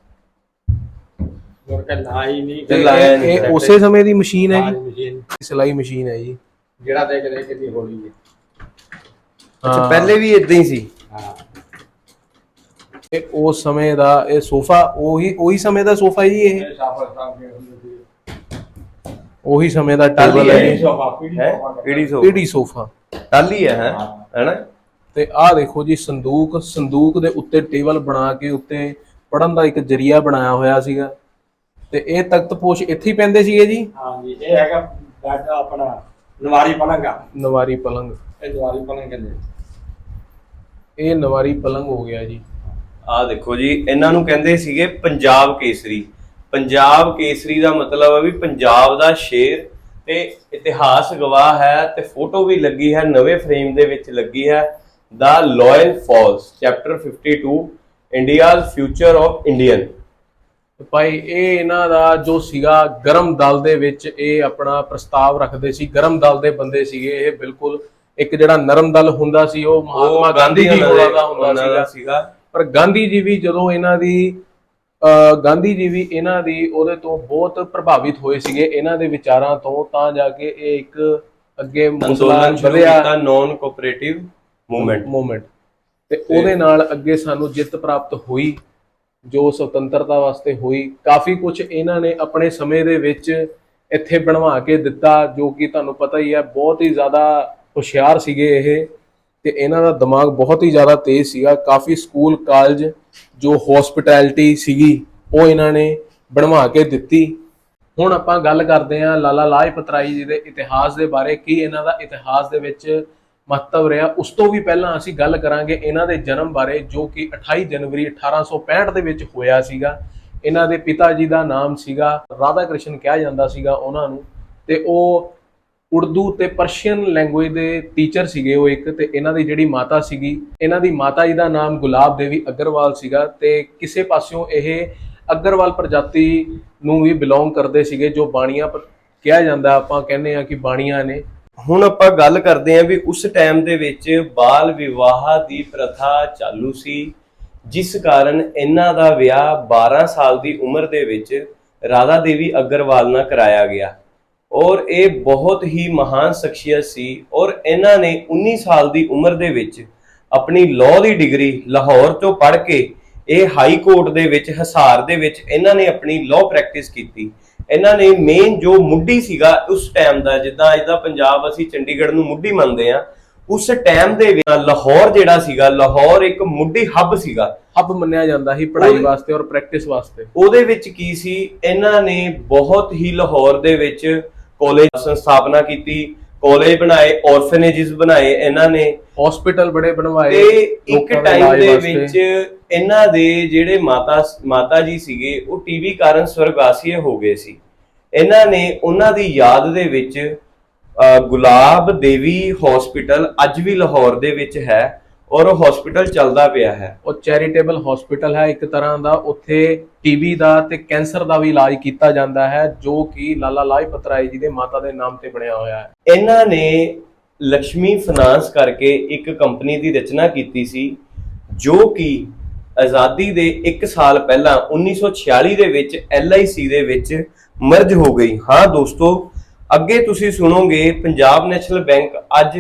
ਮੁੜ ਕੇ ਲਾਈ ਨਹੀਂ ਤੇ ਲਾਇਆ ਇਹ- ਨਹੀਂ। ਇਹ ਉਸੇ ਸਮੇਂ ਦੀ ਮਸ਼ੀਨ ਹੈ ਜੀ। ਮਸ਼ੀਨ। ਸਿਲਾਈ ਮਸ਼ੀਨ ਹੈ ਜੀ। ਜਿਹੜਾ ਦੇਖ ਦੇ ਕਿੰਨੀ ਹੌਲੀ ਹੈ। ਅੱਛਾ। ਪਹਿਲੇ ਵੀ ਇਦਾਂ ਹੀ ਸੀ? ਹਾਂ। ਇਹ ਉਸ ਸਮੇਂ ਦਾ ਇਹ ਸੋਫਾ ਉਹੀ ਉਹੀ ਸਮੇਂ ਦਾ ਸੋਫਾ ਜੀ ਇਹ? ਉਹੀ ਸਮੇਂ ਦਾ ਟੇਬਲ ਹੈ ਹੈ। ਇਹ। ਜੀ ਸੋਫਾ ਪੀੜੀ ਹੈ ਸੋਫਾ। ਪੀੜੀ ਸੋਫਾ। ਟਾਲੀ ਹੈ ਹੈ? ਹੈਨਾ ਤੇ ਆਹ ਦੇਖੋ ਜੀ ਸੰਦੂਕ ਸੰਦੂਕ ਦੇ ਉੱਤੇ ਟੇਬਲ ਬਣਾ ਕੇ ਉੱਤੇ ਪੜਨ ਦਾ ਇੱਕ ਜਰੀਆ ਬਣਾਇਆ ਹੋਇਆ ਸੀਗਾ। ਤੇ ਇਹ ਤਖਤ ਪੋਸ਼ ਇੱਥੇ ਹੀ ਪੈਂਦੇ ਸੀਗੇ ਜੀ? ਹਾਂਜੀ ਇਹ ਹੈਗਾ ਬੈੱਡ ਆਪਣਾ ਨਵਾਰੀ ਪਲੰਗਾ ਨਵਾਰੀ ਪਲੰਗ ਇਹ ਨਵਾਰੀ ਪਲੰਗ ਕਹਿੰਦੇ ਇਹ ਨਵਾਰੀ ਪਲੰਗ ਹੋ ਗਿਆ ਜੀ। ਆ ਦੇਖੋ ਜੀ ਇਹਨਾਂ ਨੂੰ ਕਹਿੰਦੇ ਸੀਗੇ ਪੰਜਾਬ ਕੇਸਰੀ। ਪੰਜਾਬ ਕੇਸਰੀ ਦਾ ਮਤਲਬ ਹੈ ਵੀ ਪੰਜਾਬ ਦਾ ਸ਼ੇਰ ਤੇ ਇਤਿਹਾਸ ਗਵਾਹ ਹੈ ਤੇ ਫੋਟੋ ਵੀ ਲੱਗੀ ਹੈ ਨਵੇਂ ਫਰੇਮ ਦੇ ਵਿੱਚ ਲੱਗੀ ਹੈ। ਦਾ lion falls chapter 52 India's future of Indian. ਭਾਈ ਇਹ ਇਹਨਾਂ ਦਾ ਜੋ ਸੀਗਾ ਗਰਮ ਦਲ ਦੇ ਵਿੱਚ ਇਹ ਆਪਣਾ ਪ੍ਰਸਤਾਵ ਰੱਖਦੇ ਸੀ ਗਰਮ ਦਲ ਦੇ ਬੰਦੇ ਸੀਗੇ ਇਹ ਬਿਲਕੁਲ ਇੱਕ ਜਿਹੜਾ ਨਰਮ ਦਲ ਹੁੰਦਾ ਸੀ ਉਹ ਮਹਾਤਮਾ ਗਾਂਧੀ ਜੀ ਦਾ ਹੁੰਦਾ ਸੀਗਾ। ਪਰ ਗਾਂਧੀ ਜੀ ਵੀ ਜਦੋਂ ਇਹਨਾਂ ਦੀ ਗਾਂਧੀ ਜੀ ਵੀ ਇਹਨਾਂ ਦੀ ਉਹਦੇ ਤੋਂ ਬਹੁਤ ਪ੍ਰਭਾਵਿਤ ਹੋਏ ਸੀਗੇ ਇਹਨਾਂ ਦੇ ਵਿਚਾਰਾਂ ਤੋਂ ਤਾਂ ਜਾ ਕੇ ਇਹ ਇੱਕ ਅੱਗੇ ਸ਼ੁਰੂ ਵਧਿਆ ਨਾਨ ਕੋਆਪਰੇਟਿਵ ਮੂਵਮੈਂਟ ਮੂਵਮੈਂਟ ਤੇ ਉਹਦੇ ਨਾਲ ਅੱਗੇ ਸਾਨੂੰ ਜਿੱਤ ਪ੍ਰਾਪਤ ਹੋਈ ਜੋ ਸੁਤੰਤਰਤਾ ਵਾਸਤੇ ਹੋਈ। ਕਾਫੀ ਕੁਝ ਇਹਨਾਂ ਨੇ ਆਪਣੇ ਸਮੇਂ ਦੇ ਵਿੱਚ ਇੱਥੇ ਬਣਵਾ ਕੇ ਦਿੱਤਾ ਜੋ ਕਿ ਤੁਹਾਨੂੰ ਪਤਾ ਹੀ ਹੈ ਬਹੁਤ ਹੀ ਜ਼ਿਆਦਾ ਹੁਸ਼ਿਆਰ ਸੀਗੇ ਇਹ। ਤੇ ਇਹਨਾਂ ਦਾ ਦਿਮਾਗ ਬਹੁਤ ਹੀ ਜ਼ਿਆਦਾ ਤੇਜ਼ ਸੀਗਾ। ਕਾਫੀ ਸਕੂਲ, ਕਾਲਜ ਜੋ ਹਸਪਿਟੈਲਿਟੀ ਸੀਗੀ, ਉਹ ਇਹਨਾਂ ਨੇ ਬਣਵਾ ਕੇ ਦਿੱਤੀ। ਹੁਣ ਆਪਾਂ ਗੱਲ ਕਰਦੇ ਹਾਂ ਲਾਲਾ ਲਾਜਪਤ ਰਾਏ ਜੀ ਦੇ ਇਤਿਹਾਸ ਦੇ ਬਾਰੇ, ਕੀ ਇਹਨਾਂ ਦਾ ਇਤਿਹਾਸ ਦੇ ਵਿੱਚ ਮਹੱਤਵ ਰਿਹਾ। ਉਸ ਤੋਂ ਵੀ ਪਹਿਲਾਂ ਅਸੀਂ ਗੱਲ ਕਰਾਂਗੇ ਇਹਨਾਂ ਦੇ ਜਨਮ ਬਾਰੇ, ਜੋ ਕਿ 28 ਜਨਵਰੀ 1865 ਦੇ ਵਿੱਚ ਹੋਇਆ ਸੀਗਾ। ਇਹਨਾਂ ਦੇ ਪਿਤਾ ਜੀ ਦਾ ਨਾਮ ਸੀਗਾ, ਰਾਧਾ ਕ੍ਰਿਸ਼ਨ ਕਿਹਾ ਜਾਂਦਾ ਸੀਗਾ ਉਹਨਾਂ ਨੂੰ। ਤੇ ਉਹ ਉਰਦੂ ਤੇ ਪਰਸ਼ੀਅਨ ਲੈਂਗੁਏਜ ਦੇ ਟੀਚਰ ਸੀਗੇ ਉਹ ਇੱਕ ਤੇ ਇਹਨਾਂ ਦੀ ਜਿਹੜੀ ਮਾਤਾ ਸੀਗੀ, ਇਹਨਾਂ ਦੀ ਮਾਤਾ ਜੀ ਦਾ ਨਾਮ ਗੁਲਾਬ ਦੇਵੀ ਅਗਰਵਾਲ ਸੀਗਾ ਤੇ ਕਿਸੇ ਪਾਸਿਓਂ ਇਹ ਅਗਰਵਾਲ ਪ੍ਰਜਾਤੀ ਨੂੰ ਵੀ ਬਿਲੋਂਗ ਕਰਦੇ ਸੀਗੇ ਜੋ ਬਾਣੀਆਂ ਪਰ ਕਿਹਾ ਜਾਂਦਾ ਆਪਾਂ ਕਹਿੰਦੇ ਆ ਕਿ ਬਾਣੀਆਂ ਨੇ। ਹੁਣ ਆਪਾਂ ਗੱਲ ਕਰਦੇ ਹਾਂ ਵੀ ਉਸ ਟਾਈਮ ਦੇ ਵਿੱਚ ਬਾਲ ਵਿਵਾਹ ਦੀ ਪ੍ਰਥਾ ਚਾਲੂ ਸੀ, ਜਿਸ ਕਾਰਨ ਇਹਨਾਂ ਦਾ ਵਿਆਹ 12 ਸਾਲ ਦੀ ਉਮਰ ਦੇ ਵਿੱਚ ਰਾਧਾ ਦੇਵੀ ਅਗਰਵਾਲ ਨਾਲ ਕਰਾਇਆ ਗਿਆ। ਔਰ ਇਹ ਬਹੁਤ ਹੀ ਮਹਾਨ ਸ਼ਖਸੀਅਤ ਸੀ ਔਰ ਇਹਨਾਂ ਨੇ 19 ਸਾਲ ਦੀ ਉਮਰ ਦੇ ਵਿੱਚ ਆਪਣੀ ਲਾਅ ਦੀ ਡਿਗਰੀ ਲਾਹੌਰ ਤੋਂ ਪੜ੍ਹ ਕੇ ਇਹ ਹਾਈ ਕੋਰਟ ਦੇ ਵਿੱਚ ਹਿਸਾਰ ਦੇ ਵਿੱਚ ਇਹਨਾਂ ਨੇ ਆਪਣੀ ਲਾਅ ਪ੍ਰੈਕਟਿਸ ਕੀਤੀ। ਇਹਨਾਂ ਨੇ ਮੇਨ ਜੋ ਮੁੱਢੀ ਸੀਗਾ ਉਸ ਟਾਈਮ ਦਾ ਜਿੱਦਾਂ ਅੱਜ ਦਾ ਪੰਜਾਬ ਅਸੀਂ ਚੰਡੀਗੜ੍ਹ ਨੂੰ ਮੁੱਢੀ ਮੰਨਦੇ ਆ ਉਸ ਟਾਈਮ ਦੇ ਵਿੱਚ ਲਾਹੌਰ ਜਿਹੜਾ ਸੀਗਾ ਲਾਹੌਰ ਇੱਕ ਮੁੱਢੀ ਹੱਬ ਸੀਗਾ। ਹੱਬ ਮੰਨਿਆ ਜਾਂਦਾ ਸੀ ਪੜ੍ਹਾਈ ਵਾਸਤੇ ਔਰ ਪ੍ਰੈਕਟਿਸ ਵਾਸਤੇ। ਉਹਦੇ ਵਿੱਚ ਕੀ ਸੀ? ਇਹਨਾਂ ਨੇ ਬਹੁਤ ਹੀ ਲਾਹੌਰ ਦੇ ਵਿੱਚ ਕਾਲਜ ਸੰਸਥਾਪਨਾ ਕੀਤੀ ਕਾਲਜ ਬਣਾਏ ਔਰਫਨੇਜਸ ਬਣਾਏ ਇਹਨਾਂ ਨੇ ਹਸਪੀਟਲ ਬੜੇ ਬਣਵਾਏ ਤੇ ਇੱਕ ਟਾਈਮ ਦੇ। ਵਿੱਚ ਇਹਨਾਂ ਦੇ ਜਿਹੜੇ ਮਾਤਾ ਮਾਤਾ ਜੀ ਸੀਗੇ ਉਹ ਟੀਵੀ ਕਾਰਨ ਸਵਰਗਾਸੀਏ ਹੋ ਗਏ ਸੀ ਇਹਨਾਂ ਨੇ ਉਹਨਾਂ ਦੀ ਯਾਦ ਦੇ ਵਿੱਚ ਗੁਲਾਬ ਦੇਵੀ ਹਸਪੀਟਲ ਅੱਜ ਵੀ ਲਾਹੌਰ ਦੇ ਵਿੱਚ ਹੈ ਔਰ ਉਹ ਹਸਪੀਟਲ ਚੱਲਦਾ ਪਿਆ ਹੈ। ਉਹ ਚੈਰੀਟੇਬਲ ਹਸਪੀਟਲ ਹੈ ਇੱਕ ਤਰ੍ਹਾਂ ਦਾ ਉੱਥੇ ਟੀਬੀ ਦਾ ਤੇ ਕੈਂਸਰ ਦਾ ਵੀ ਇਲਾਜ ਕੀਤਾ ਜਾਂਦਾ ਹੈ ਜੋ ਕਿ ਲਾਲਾ ਲਾਜਪਤ ਰਾਏ ਜੀ ਦੇ ਮਾਤਾ ਦੇ ਨਾਮ ਤੇ ਬਣਿਆ ਹੋਇਆ ਹੈ। ਇਹਨਾਂ ਨੇ ਲక్ష్ਮੀ ਫਾਈਨਾਂਸ ਕਰਕੇ ਇੱਕ ਕੰਪਨੀ ਦੀ ਰਚਨਾ ਕੀਤੀ ਸੀ ਜੋ ਕਿ ਆਜ਼ਾਦੀ ਦੇ 1 ਸਾਲ ਪਹਿਲਾਂ 1946 ਦੇ ਵਿੱਚ LIC ਦੇ ਵਿੱਚ ਮਰਜ ਹੋ ਗਈ। ਹਾਂ ਦੋਸਤੋ ਅੱਗੇ ਤੁਸੀਂ ਸੁਣੋਗੇ ਪੰਜਾਬ ਨੈਸ਼ਨਲ ਬੈਂਕ ਅੱਜ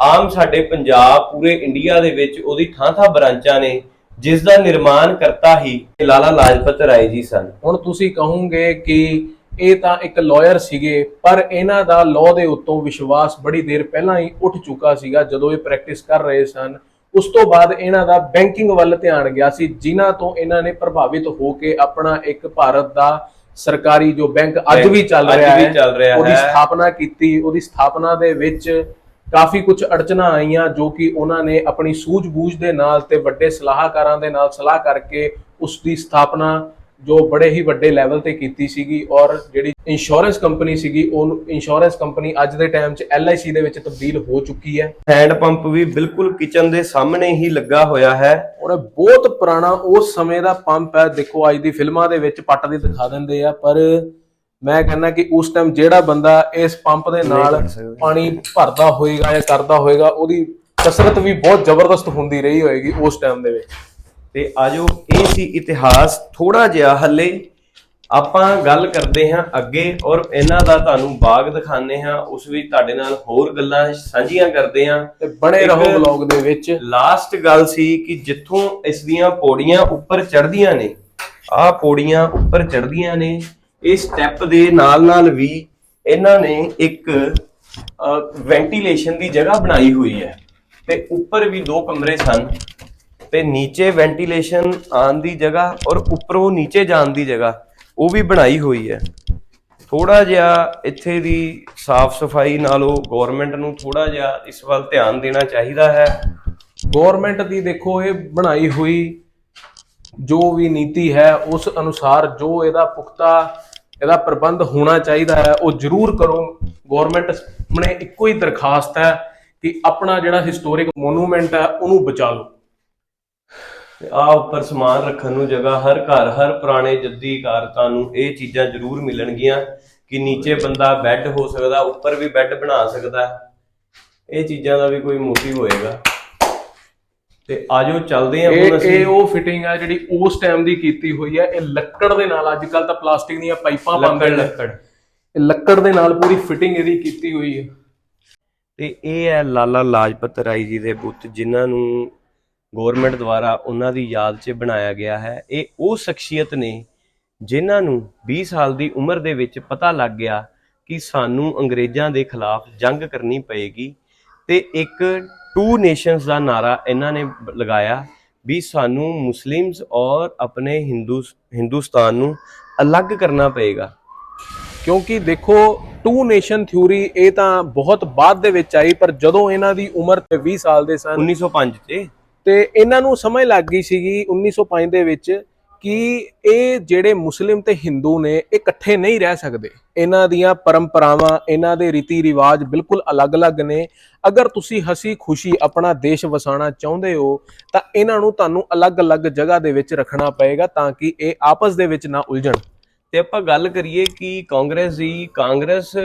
ਆਮ ਸਾਡੇ ਪੰਜਾਬ ਪੂਰੇ ਇੰਡੀਆ ਦੇ ਵਿੱਚ ਉਹਦੀ ਥਾਂ-ਥਾਂ ਬ੍ਰਾਂਚਾਂ ਨੇ ਜਿਸ ਦਾ ਨਿਰਮਾਣ ਕਰਤਾ ਹੀ ਲਾਲਾ ਲਾਜਪਤ ਰਾਏ ਜੀ ਸਨ ਹੁਣ ਤੁਸੀਂ ਕਹੋਗੇ ਕਿ ਇਹ ਤਾਂ ਇੱਕ ਲਾਇਰ ਸੀਗੇ ਪਰ ਇਹਨਾਂ ਦਾ ਲਾਅ ਦੇ ਉੱਤੋਂ ਵਿਸ਼ਵਾਸ ਬੜੀ ਦੇਰ ਪਹਿਲਾਂ ਹੀ ਉੱਠ ਚੁੱਕਾ ਸੀਗਾ ਜਦੋਂ ਇਹ ਪ੍ਰੈਕਟਿਸ ਕਰ ਰਹੇ ਸਨ ਉਸ ਤੋਂ ਬਾਅਦ ਇਹਨਾਂ ਦਾ ਬੈਂਕਿੰਗ ਵੱਲ ਧਿਆਨ ਗਿਆ ਸੀ ਜਿਨ੍ਹਾਂ ਤੋਂ ਇਹਨਾਂ ਨੇ ਪ੍ਰਭਾਵਿਤ ਹੋ ਕੇ ਆਪਣਾ ਇੱਕ ਭਾਰਤ ਦਾ ਸਰਕਾਰੀ ਜੋ ਬੈਂਕ ਅੱਜ ਵੀ ਚੱਲ ਰਿਹਾ ਹੈ ਉਹਦੀ। ਸਥਾਪਨਾ ਕੀਤੀ ਉਹਦੀ ਸਥਾਪਨਾ ਦੇ ਵਿੱਚ ਕਾਫੀ ਕੁਝ ਅੜਚਨਾ ਆਈਆਂ ਜੋ ਕਿ ਉਹਨਾਂ ਨੇ ਆਪਣੀ ਸੂਝ-ਬੂਝ ਦੇ ਨਾਲ ਤੇ ਵੱਡੇ ਸਲਾਹਕਾਰਾਂ ਦੇ ਨਾਲ ਸਲਾਹ ਕਰਕੇ ਉਸ ਦੀ ਸਥਾਪਨਾ ਜੋ ਬੜੇ ਹੀ ਵੱਡੇ ਲੈਵਲ ਤੇ ਕੀਤੀ ਸੀਗੀ ਔਰ ਜਿਹੜੀ ਇੰਸ਼ੋਰੈਂਸ ਕੰਪਨੀ ਸੀਗੀ ਉਹ ਇੰਸ਼ੋਰੈਂਸ ਕੰਪਨੀ ਅੱਜ ਦੇ ਟਾਈਮ 'ਚ LIC ਦੇ ਵਿੱਚ ਤਬਦੀਲ ਹੋ ਚੁੱਕੀ ਹੈ। ਹੈਂਡ ਪੰਪ ਵੀ ਬਿਲਕੁਲ ਕਿਚਨ ਦੇ ਸਾਹਮਣੇ ਹੀ ਲੱਗਾ ਹੋਇਆ ਹੈ। ਔਰ ਇਹ ਬਹੁਤ ਪੁਰਾਣਾ ਉਸ ਸਮੇਂ ਦਾ ਪੰਪ ਹੈ। ਦੇਖੋ ਅੱਜ ਦੀ ਫਿਲਮਾਂ ਦੇ ਵਿੱਚ ਪੱਟ ਦੀ ਦਿਖਾ ਦਿੰਦੇ ਆ ਪਰ ਮੈਂ ਕਹਿੰਦਾ ਕਿ ਉਸ ਟਾਈਮ ਜਿਹੜਾ ਬੰਦਾ ਇਸ ਪੰਪ ਦੇ ਨਾਲ। ਪਾਣੀ ਭਰਦਾ ਹੋਏਗਾ ਜਾਂ ਕਰਦਾ ਹੋਏਗਾ ਉਹਦੀ ਕਸਰਤ ਵੀ ਬਹੁਤ ਜ਼ਬਰਦਸਤ ਹੁੰਦੀ ਰਹੀ ਹੋਏਗੀ ਉਸ ਟਾਈਮ ਦੇ ਵਿੱਚ। ਤੇ ਆਜੋ ਇਹ ਸੀ ਇਤਿਹਾਸ ਥੋੜਾ ਜਿਹਾ ਹੱਲੇ। ਆਪਾਂ ਗੱਲ ਕਰਦੇ ਹਾਂ ਅੱਗੇ ਔਰ ਇਹਨਾਂ ਦਾ ਤੁਹਾਨੂੰ ਬਾਗ ਦਿਖਾਣੇ ਹਾਂ ਉਸ ਵਿੱਚ ਤੁਹਾਡੇ ਨਾਲ ਹੋਰ ਗੱਲਾਂ ਸਾਂਝੀਆਂ ਕਰਦੇ ਹਾਂ। ਤੇ ਬਣੇ ਰਹੋ ਬਲੌਗ ਦੇ ਵਿੱਚ। ਲਾਸਟ ਗੱਲ ਸੀ ਕਿ ਜਿੱਥੋਂ ਇਸ ਦੀਆਂ ਪੌੜੀਆਂ ਉੱਪਰ ਚੜ੍ਹਦੀਆਂ ਨੇ ਆਹ ਪੌੜੀਆਂ ਉੱਪਰ ਚੜ੍ਹਦੀਆਂ ਨੇ ਇਹ ਸਟੈਪ ਦੇ ਨਾਲ ਨਾਲ ਵੀ ਇਹਨਾਂ ਨੇ ਇੱਕ ਵੈਂਟੀਲੇਸ਼ਨ ਦੀ ਜਗ੍ਹਾ ਬਣਾਈ ਹੋਈ ਹੈ। ਤੇ ਉੱਪਰ ਵੀ ਦੋ ਕਮਰੇ ਸਨ। ਤੇ ਨੀਚੇ ਵੈਂਟੀਲੇਸ਼ਨ ਆਉਣ ਦੀ ਜਗ੍ਹਾ ਔਰ ਉੱਪਰੋਂ ਨੀਚੇ ਜਾਣ ਦੀ ਜਗ੍ਹਾ ਉਹ ਵੀ ਬਣਾਈ ਹੋਈ ਹੈ। ਥੋੜਾ ਜਿਹਾ ਇੱਥੇ ਦੀ ਸਾਫ਼ ਸਫ਼ਾਈ ਨਾਲੋਂ ਗਵਰਨਮੈਂਟ ਨੂੰ ਥੋੜਾ ਜਿਹਾ ਇਸ ਵੱਲ ਧਿਆਨ ਦੇਣਾ ਚਾਹੀਦਾ ਹੈ। ਗਵਰਨਮੈਂਟ ਦੀ ਦੇਖੋ ਇਹ ਬਣਾਈ ਹੋਈ ਜੋ ਵੀ ਨੀਤੀ ਹੈ, ਉਸ ਅਨੁਸਾਰ ਜੋ ਇਹਦਾ ਪੁਖਤਾ ਇਹਦਾ ਪ੍ਰਬੰਧ ਹੋਣਾ ਚਾਹੀਦਾ ਹੈ, ਉਹ ਜ਼ਰੂਰ ਕਰੋ। ਗਵਰਨਮੈਂਟ ਸਾਹਮਣੇ ਇੱਕੋ ਹੀ ਦਰਖਾਸਤ ਹੈ ਕਿ ਆਪਣਾ ਜਿਹੜਾ ਹਿਸਟੋਰਿਕ ਮੋਨੂਮੈਂਟ ਹੈ, ਉਹਨੂੰ ਬਚਾ ਲਓ। ਆ ਉੱਪਰ ਸਮਾਨ ਰੱਖਣ ਨੂੰ ਜਗ੍ਹਾ, ਹਰ ਘਰ, ਹਰ ਪੁਰਾਣੇ ਜੱਦੀ ਇਕਾਰਤਾਂ ਨੂੰ ਇਹ ਚੀਜ਼ਾਂ ਜ਼ਰੂਰ ਮਿਲਣਗੀਆਂ ਕਿ ਨੀਚੇ ਬੰਦਾ ਬੈੱਡ ਹੋ ਸਕਦਾ, ਉੱਪਰ ਵੀ ਬੈੱਡ ਬਣਾ ਸਕਦਾ। ਇਹ ਚੀਜ਼ਾਂ ਦਾ ਵੀ ਕੋਈ ਮੋਟਿਵ ਹੋਏਗਾ। ਤੇ ਆਜੋ ਚੱਲਦੇ ਇਹ ਹੁਣ ਅਸੀਂ। ਇਹ ਉਹ ਫਿਟਿੰਗ ਹੈ ਜਿਹੜੀ ਉਸ ਟਾਈਮ ਦੀ ਕੀਤੀ ਹੋਈ ਹੈ। ਇਹ ਲੱਕੜ ਦੇ ਨਾਲ ਅੱਜ ਕੱਲ ਤਾਂ ਪਲਾਸਟਿਕ ਦੀਆਂ ਪਾਈਪਾਂ ਲੱਕੜ ਨੇ। ਲੱਕੜ। ਇਹ ਲੱਕੜ ਦੇ ਨਾਲ ਪੂਰੀ ਫਿਟਿੰਗ ਇਹਦੀ ਕੀਤੀ ਹੋਈ ਹੈ। ਤੇ ਇਹ ਹੈ ਲਾਲਾ ਲਾਜਪਤ ਰਾਏ ਜੀ ਦੇ ਬੁੱਤ ਜਿਨ੍ਹਾਂ ਨੂੰ ਗਵਰਨਮੈਂਟ ਦੁਆਰਾ ਉਹਨਾਂ ਦੀ ਯਾਦ 'ਚ ਬਣਾਇਆ ਗਿਆ ਹੈ। ਇਹ ਉਹ ਸ਼ਖਸੀਅਤ ਨੇ ਜਿਨ੍ਹਾਂ ਨੂੰ 20 ਸਾਲ ਦੀ ਉਮਰ ਦੇ ਵਿੱਚ ਪਤਾ ਲੱਗ ਗਿਆ ਕਿ ਸਾਨੂੰ ਅੰਗਰੇਜ਼ਾਂ ਦੇ ਖਿਲਾਫ ਜੰਗ ਕਰਨੀ ਪਏਗੀ। ਤੇ ਇੱਕ ਟੂ ਨੇਸ਼ਨਸ ਦਾ ਨਾਰਾ ਇਹਨਾਂ ਨੇ ਲਗਾਇਆ ਵੀ ਸਾਨੂੰ ਮੁਸਲਿਮਸ ਔਰ ਆਪਣੇ ਹਿੰਦੂ ਹਿੰਦੁਸਤਾਨ ਨੂੰ ਅਲੱਗ ਕਰਨਾ ਪਏਗਾ। ਕਿਉਂਕਿ ਦੇਖੋ ਟੂ ਨੇਸ਼ਨ ਥਿਊਰੀ ਇਹ ਤਾਂ ਬਹੁਤ ਬਾਅਦ ਦੇ ਵਿੱਚ ਆਈ ਪਰ ਜਦੋਂ ਇਹਨਾਂ ਦੀ ਉਮਰ ਤੇ 20 ਸਾਲ ਦੇ ਸਨ 1905 'ਚ। ਤੇ ਇਹਨਾਂ ਨੂੰ ਸਮਝ ਲੱਗ ਗਈ ਸੀਗੀ 1905 ਦੇ ਵਿੱਚ ਕਿ ਇਹ ਜਿਹੜੇ ਮੁਸਲਿਮ ਤੇ ਹਿੰਦੂ ਨੇ, ਇਹ ਇਕੱਠੇ ਨਹੀਂ ਰਹਿ ਸਕਦੇ। ਇਹਨਾਂ ਦੀਆਂ ਪਰੰਪਰਾਵਾਂ, ਇਹਨਾਂ ਦੇ ਰੀਤੀ ਰਿਵਾਜ ਬਿਲਕੁਲ ਅਲੱਗ-ਅਲੱਗ ਨੇ। ਅਗਰ ਤੁਸੀਂ ਹਸੀ ਖੁਸ਼ੀ ਆਪਣਾ ਦੇਸ਼ ਵਸਾਉਣਾ ਚਾਹੁੰਦੇ ਹੋ, ਤਾਂ ਇਹਨਾਂ ਨੂੰ ਤੁਹਾਨੂੰ ਅਲੱਗ-ਅਲੱਗ ਜਗ੍ਹਾ ਦੇ ਵਿੱਚ ਰੱਖਣਾ ਪਏਗਾ ਤਾਂ ਕਿ ਇਹ ਆਪਸ ਦੇ ਵਿੱਚ ਨਾ ਉਲਝਣ। ਤੇ ਆਪਾਂ ਗੱਲ ਕਰੀਏ ਕਿ ਕਾਂਗਰਸ ਦੀ, ਕਾਂਗਰਸ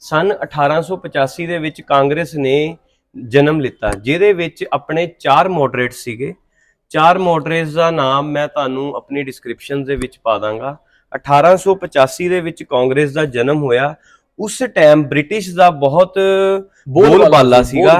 ਸਨ 1885 ਦੇ ਵਿੱਚ ਕਾਂਗਰਸ ਨੇ ਜਨਮ ਲਿੱਤਾ, ਜਿਹਦੇ ਵਿੱਚ ਆਪਣੇ ਚਾਰ ਮੋਡਰੇਟ ਸੀਗੇ। ਚਾਰ ਮੋਡਰੇਟਸ ਦਾ ਨਾਮ ਮੈਂ ਤੁਹਾਨੂੰ ਆਪਣੀ ਡਿਸਕ੍ਰਿਪਸ਼ਨ ਦੇ ਵਿੱਚ ਪਾ ਦਾਂਗਾ। 1885 ਦੇ ਵਿੱਚ ਕਾਂਗਰਸ ਦਾ ਜਨਮ ਹੋਇਆ। ਉਸ ਟਾਈਮ ਬ੍ਰਿਟਿਸ਼ ਦਾ ਬਹੁਤ ਬੋਲਬਾਲਾ ਸੀਗਾ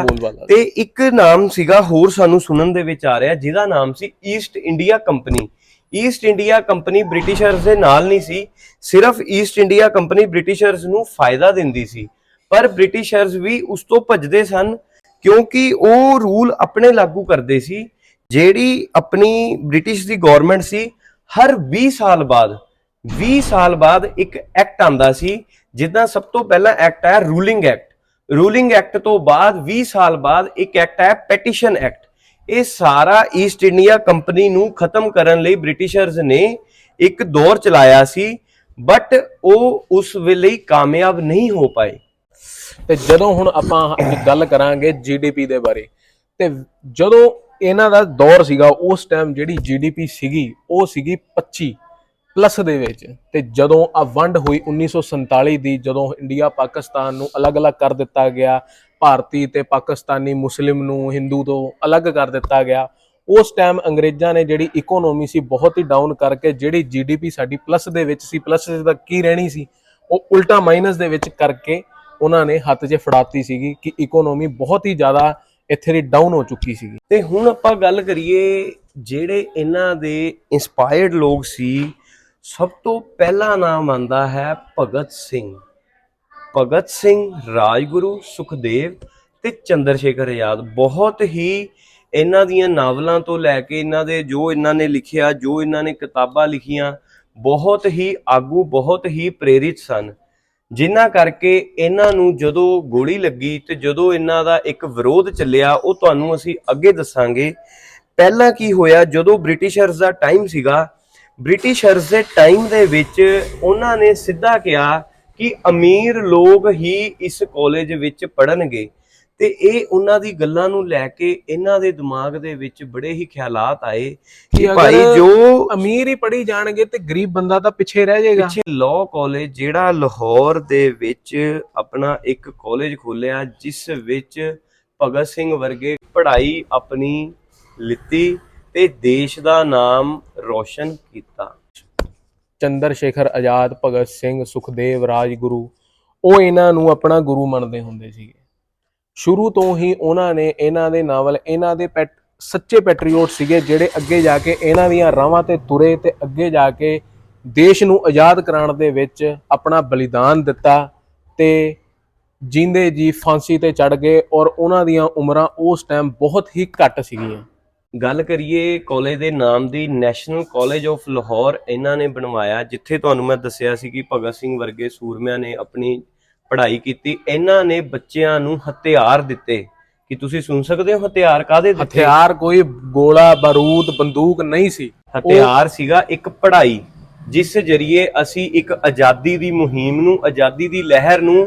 ਤੇ ਇੱਕ ਨਾਮ ਸੀਗਾ ਹੋਰ ਸਾਨੂੰ ਸੁਣਨ ਦੇ ਵਿੱਚ ਆ ਰਿਹਾ ਜਿਹਦਾ ਨਾਮ ਸੀ East India Company East India Company Britishers ਦੇ ਨਾਲ ਨਹੀਂ ਸੀ ਸਿਰਫ ਈਸਟ ਇੰਡੀਆ ਕੰਪਨੀ ਬ੍ਰਿਟਿਸ਼ਰਸ ਨੂੰ ਫਾਇਦਾ ਦਿੰਦੀ ਸੀ। ਪਰ ਬ੍ਰਿਟਿਸ਼ਰਸ ਵੀ ਉਸ ਤੋਂ ਭੱਜਦੇ ਸਨ ਕਿਉਂਕਿ ਉਹ ਰੂਲ ਆਪਣੇ ਲਾਗੂ ਕਰਦੇ ਸੀ। ਜਿਹੜੀ ਆਪਣੀ ਬ੍ਰਿਟਿਸ਼ ਦੀ ਗਵਰਨਮੈਂਟ ਸੀ, ਹਰ 20 ਸਾਲ ਬਾਅਦ 20 ਸਾਲ ਬਾਅਦ ਇੱਕ ਐਕਟ ਆਂਦਾ ਸੀ, ਜਿੱਦਾਂ ਸਭ ਤੋਂ ਪਹਿਲਾ ਐਕਟ ਹੈ ਰੂਲਿੰਗ ਐਕਟ ਰੂਲਿੰਗ ਐਕਟ ਤੋਂ ਬਾਅਦ 20 ਸਾਲ ਬਾਅਦ ਇੱਕ ਐਕਟ ਹੈ ਪੈਟੀਸ਼ਨ ਐਕਟ ਇਹ ਸਾਰਾ ਈਸਟ ਇੰਡੀਆ ਕੰਪਨੀ ਨੂੰ ਖਤਮ ਕਰਨ ਲਈ ਬ੍ਰਿਟਿਸ਼ਰਜ਼ ਨੇ ਇੱਕ ਦੌਰ ਚਲਾਇਆ ਸੀ ਬਟ ਉਹ ਉਸ ਵੇਲੇ ਕਾਮਯਾਬ ਨਹੀਂ ਹੋ ਪਾਏ। ਤੇ ਜਦੋਂ ਹੁਣ ਆਪਾਂ ਗੱਲ ਕਰਾਂਗੇ ਜੀਡੀਪੀ ਦੇ ਬਾਰੇ, ਤੇ ਜਦੋਂ ਇਹਨਾਂ ਦਾ ਦੌਰ ਸੀਗਾ ਉਸ ਟਾਈਮ ਜਿਹੜੀ ਜੀਡੀਪੀ ਸੀਗੀ, ਉਹ ਸੀਗੀ 25 ਪਲੱਸ ਦੇ ਵਿੱਚ। ਤੇ ਜਦੋਂ ਆ ਵੰਡ ਹੋਈ 1947 ਦੀ, ਜਦੋਂ ਇੰਡੀਆ ਪਾਕਿਸਤਾਨ ਨੂੰ ਅਲੱਗ-ਅਲੱਗ ਕਰ ਦਿੱਤਾ ਗਿਆ, ਭਾਰਤੀ ਤੇ ਪਾਕਿਸਤਾਨੀ ਮੁਸਲਿਮ ਨੂੰ ਹਿੰਦੂ ਤੋਂ ਅਲੱਗ ਕਰ ਦਿੱਤਾ ਗਿਆ, ਉਸ ਟਾਈਮ ਅੰਗਰੇਜ਼ਾਂ ਨੇ ਜਿਹੜੀ ਇਕਨੋਮੀ ਸੀ ਬਹੁਤ ਹੀ ਡਾਊਨ ਕਰਕੇ ਜਿਹੜੀ ਜੀਡੀਪੀ ਸਾਡੀ ਪਲੱਸ ਦੇ ਵਿੱਚ ਸੀ ਪਲੱਸ ਦਾ ਕੀ ਰਹਿਣੀ ਸੀ, ਉਹ ਉਲਟਾ ਮਾਈਨਸ ਦੇ ਵਿੱਚ ਕਰਕੇ ਉਹਨਾਂ ਨੇ ਹੱਥ 'ਚ ਫੜਾਤੀ ਸੀਗੀ ਕਿ ਇਕਨੋਮੀ ਬਹੁਤ ਹੀ ਜ਼ਿਆਦਾ ਇੱਥੇ ਦੀ ਡਾਊਨ ਹੋ ਚੁੱਕੀ ਸੀਗੀ। ਤੇ ਹੁਣ ਆਪਾਂ ਗੱਲ ਕਰੀਏ ਜਿਹੜੇ ਇਹਨਾਂ ਦੇ ਇਨਸਪਾਇਰਡ ਲੋਕ ਸੀ, ਸਭ ਤੋਂ ਪਹਿਲਾ ਨਾਮ ਆਂਦਾ ਹੈ ਭਗਤ ਸਿੰਘ। ਭਗਤ ਸਿੰਘ, ਰਾਜਗੁਰੂ, ਸੁਖਦੇਵ ਤੇ ਚੰਦਰ ਸ਼ੇਖਰ ਆਜ਼ਾਦ। ਬਹੁਤ ਹੀ ਇਹਨਾਂ ਦੀਆਂ ਨਾਵਲਾਂ ਤੋਂ ਲੈ ਕੇ ਇਹਨਾਂ ਦੇ ਜੋ ਇਹਨਾਂ ਨੇ ਲਿਖਿਆ, ਜੋ ਇਹਨਾਂ ਨੇ ਕਿਤਾਬਾਂ ਲਿਖੀਆਂ, ਬਹੁਤ ਹੀ ਆਗੂ, ਬਹੁਤ ਹੀ ਪ੍ਰੇਰਿਤ ਸਨ। ਜਿਨ੍ਹਾਂ ਕਰਕੇ ਇਹਨਾਂ ਨੂੰ ਜਦੋਂ ਗੋਲੀ ਲੱਗੀ ਤੇ ਜਦੋਂ ਇਹਨਾਂ ਦਾ ਇੱਕ ਵਿਰੋਧ ਚੱਲਿਆ, ਉਹ ਤੁਹਾਨੂੰ ਅਸੀਂ ਅੱਗੇ ਦੱਸਾਂਗੇ। ਪਹਿਲਾਂ ਕੀ ਹੋਇਆ, ਜਦੋਂ ਬ੍ਰਿਟਿਸ਼ਰਜ਼ ਦਾ ਟਾਈਮ ਸੀਗਾ ਬ੍ਰਿਟਿਸ਼ਰਜ਼ ਦੇ ਟਾਈਮ ਦੇ ਵਿੱਚ ਉਹਨਾਂ ਨੇ ਸਿੱਧਾ ਕਿਹਾ ਕਿ ਅਮੀਰ ਲੋਕ ਹੀ ਇਸ ਕਾਲਜ ਵਿੱਚ ਪੜਨਗੇ ਤੇ ਇਹ ਉਹਨਾਂ ਦੀ ਗੱਲਾਂ ਨੂੰ ਲੈ ਕੇ ਇਹਨਾਂ ਦੇ ਦਿਮਾਗ ਦੇ ਵਿੱਚ ਬੜੇ ਹੀ ਖਿਆਲਾਤ ਆਏ ਕਿ ਭਾਈ ਜੋ ਅਮੀਰ ਹੀ ਪੜੀ ਜਾਣਗੇ ਤੇ ਗਰੀਬ ਬੰਦਾ ਤਾਂ ਪਿੱਛੇ ਰਹਿ ਜਾਏਗਾ। ਪਿੱਛੇ ਲਾਅ ਕਾਲਜ ਜਿਹੜਾ ਲਾਹੌਰ ਦੇ ਵਿੱਚ ਆਪਣਾ ਇੱਕ ਕਾਲਜ ਖੋਲਿਆ ਜਿਸ ਵਿੱਚ ਭਗਤ ਸਿੰਘ ਵਰਗੇ ਪੜ੍ਹਾਈ ਆਪਣੀ ਲਿੱਤੀ ਤੇ ਦੇਸ਼ ਦਾ ਨਾਮ ਰੋਸ਼ਨ ਕੀਤਾ। ਚੰਦਰ ਸ਼ੇਖਰ ਆਜ਼ਾਦ ਭਗਤ ਸਿੰਘ ਸੁਖਦੇਵ ਰਾਜਗੁਰੂ ਉਹ ਇਹਨਾਂ ਨੂੰ ਆਪਣਾ ਗੁਰੂ ਮੰਨਦੇ ਹੁੰਦੇ ਸੀਗੇ। ਸ਼ੁਰੂ ਤੋਂ ਹੀ ਉਹਨਾਂ ਨੇ ਇਹਨਾਂ ਦੇ ਨਾਵਲ, ਇਹਨਾਂ ਦੇ ਪੈਟ, ਸੱਚੇ ਪੈਟਰੀਓਟ ਸੀਗੇ ਜਿਹੜੇ ਅੱਗੇ ਜਾ ਕੇ ਇਹਨਾਂ ਦੀਆਂ ਰਾਹਾਂ ਤੇ ਤੁਰੇ ਤੇ ਅੱਗੇ ਜਾ ਕੇ ਦੇਸ਼ ਨੂੰ ਆਜ਼ਾਦ ਕਰਾਉਣ ਦੇ ਵਿੱਚ ਆਪਣਾ ਬਲੀਦਾਨ ਦਿੱਤਾ ਤੇ ਜਿੰਦੇ ਜੀ ਫਾਂਸੀ ਤੇ ਚੜ ਗਏ ਔਰ ਉਹਨਾਂ ਦੀਆਂ ਉਮਰਾਂ ਉਸ ਟਾਈਮ ਬਹੁਤ ਹੀ ਘੱਟ ਸੀਗੀਆਂ। ਗੱਲ ਕਰੀਏ ਕਾਲਜ ਦੇ ਨਾਮ ਦੀ, ਨੈਸ਼ਨਲ ਕਾਲਜ ਆਫ ਲਾਹੌਰ ਇਹਨਾਂ ਨੇ ਬਣਵਾਇਆ, ਜਿੱਥੇ ਤੁਹਾਨੂੰ ਮੈਂ ਦੱਸਿਆ ਸੀ ਕਿ ਭਗਤ ਸਿੰਘ ਵਰਗੇ ਸੂਰਮਿਆਂ ਨੇ ਆਪਣੀ ਪੜ੍ਹਾਈ ਕੀਤੀ ਇਹਨਾਂ ਨੇ ਬੱਚਿਆਂ ਨੂੰ ਹਥਿਆਰ ਦਿੱਤੇ। ਕਿ ਤੁਸੀਂ ਸੁਣ ਸਕਦੇ ਹੋ ਹਥਿਆਰ ਕਾਦੇ ਦਿੱਤੇ? ਹਥਿਆਰ ਕੋਈ ਗੋਲਾ ਬਾਰੂਦ ਬੰਦੂਕ ਨਹੀਂ ਸੀ। ਹਥਿਆਰ ਸੀਗਾ ਇੱਕ ਪੜ੍ਹਾਈ ਜਿਸ ਜਰੀਏ ਅਸੀਂ ਇੱਕ ਆਜ਼ਾਦੀ ਦੀ ਮੁਹਿੰਮ ਨੂੰ ਆਜ਼ਾਦੀ ਦੀ ਲਹਿਰ ਨੂੰ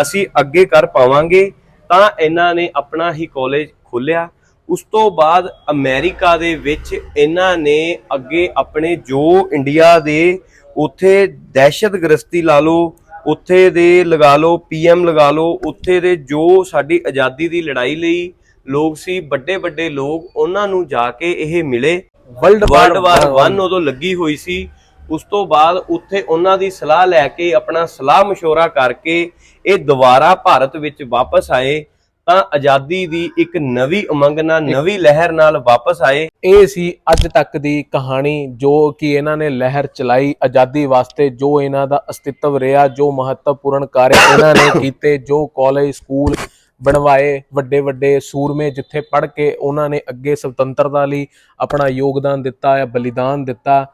ਅਸੀਂ ਅੱਗੇ ਕਰ ਪਾਵਾਂਗੇ। ਤਾਂ ਇਹਨਾਂ ਨੇ ਆਪਣਾ ਹੀ ਕਾਲਜ ਖੋਲਿਆ ਉਸ ਤੋਂ ਬਾਅਦ ਅਮਰੀਕਾ ਦੇ ਵਿੱਚ ਇਹਨਾਂ ਨੇ ਅੱਗੇ ਆਪਣੇ ਜੋ ਇੰਡੀਆ ਦੇ ਉੱਥੇ ਦਹਿਸ਼ਤਗ੍ਰਸਤੀ ਲਾ ਲਓ ਉੱਥੇ ਦੇ ਲਗਾ ਲਓ ਪੀਐਮ ਲਗਾ ਲਓ ਉੱਥੇ ਦੇ ਜੋ ਸਾਡੀ ਆਜ਼ਾਦੀ ਦੀ ਲੜਾਈ ਲਈ ਲੋਕ ਸੀ ਵੱਡੇ ਵੱਡੇ ਲੋਕ ਉਹਨਾਂ ਨੂੰ ਜਾ ਕੇ ਇਹ ਮਿਲੇ ਵਰਲਡ ਵਰਲਡ ਵਾਰ 1 ਉਦੋਂ ਲੱਗੀ ਹੋਈ ਸੀ ਉਸ ਤੋਂ ਬਾਅਦ ਉੱਥੇ ਉਹਨਾਂ ਦੀ ਸਲਾਹ ਲੈ ਕੇ ਆਪਣਾ ਸਲਾਹ مشورہ ਕਰਕੇ ਇਹ ਦੁਬਾਰਾ ਭਾਰਤ ਵਿੱਚ ਵਾਪਸ ਆਏ ਤਾਂ ਆਜ਼ਾਦੀ ਦੀ ਇੱਕ ਨਵੀਂ ਉਮੰਗ ਨਾਲ, ਨਵੀਂ ਲਹਿਰ ਨਾਲ ਵਾਪਸ ਆਏ। ਇਹ ਸੀ ਅੱਜ ਤੱਕ ਦੀ ਕਹਾਣੀ, ਜੋ ਕਿ ਇਹਨਾਂ ਨੇ ਲਹਿਰ ਚਲਾਈ। ਆਜ਼ਾਦੀ ਵਾਸਤੇ ਜੋ ਇਹਨਾਂ ਦਾ ਅਸਤਿਤਵ ਰਿਹਾ, ਜੋ ਮਹੱਤਵਪੂਰਨ ਕਾਰਜ ਇਹਨਾਂ ਨੇ ਕੀਤੇ, ਜੋ ਕਾਲਜ, ਸਕੂਲ ਬਣਵਾਏ ਵੱਡੇ ਵੱਡੇ ਸੂਰਮੇ ਜਿੱਥੇ ਪੜ੍ਹ ਕੇ ਉਹਨਾਂ ਨੇ ਅੱਗੇ ਸੁਤੰਤਰਤਾ ਲਈ ਆਪਣਾ ਯੋਗਦਾਨ ਦਿੱਤਾ ਹੈ ਬਲੀਦਾਨ ਦਿੱਤਾ।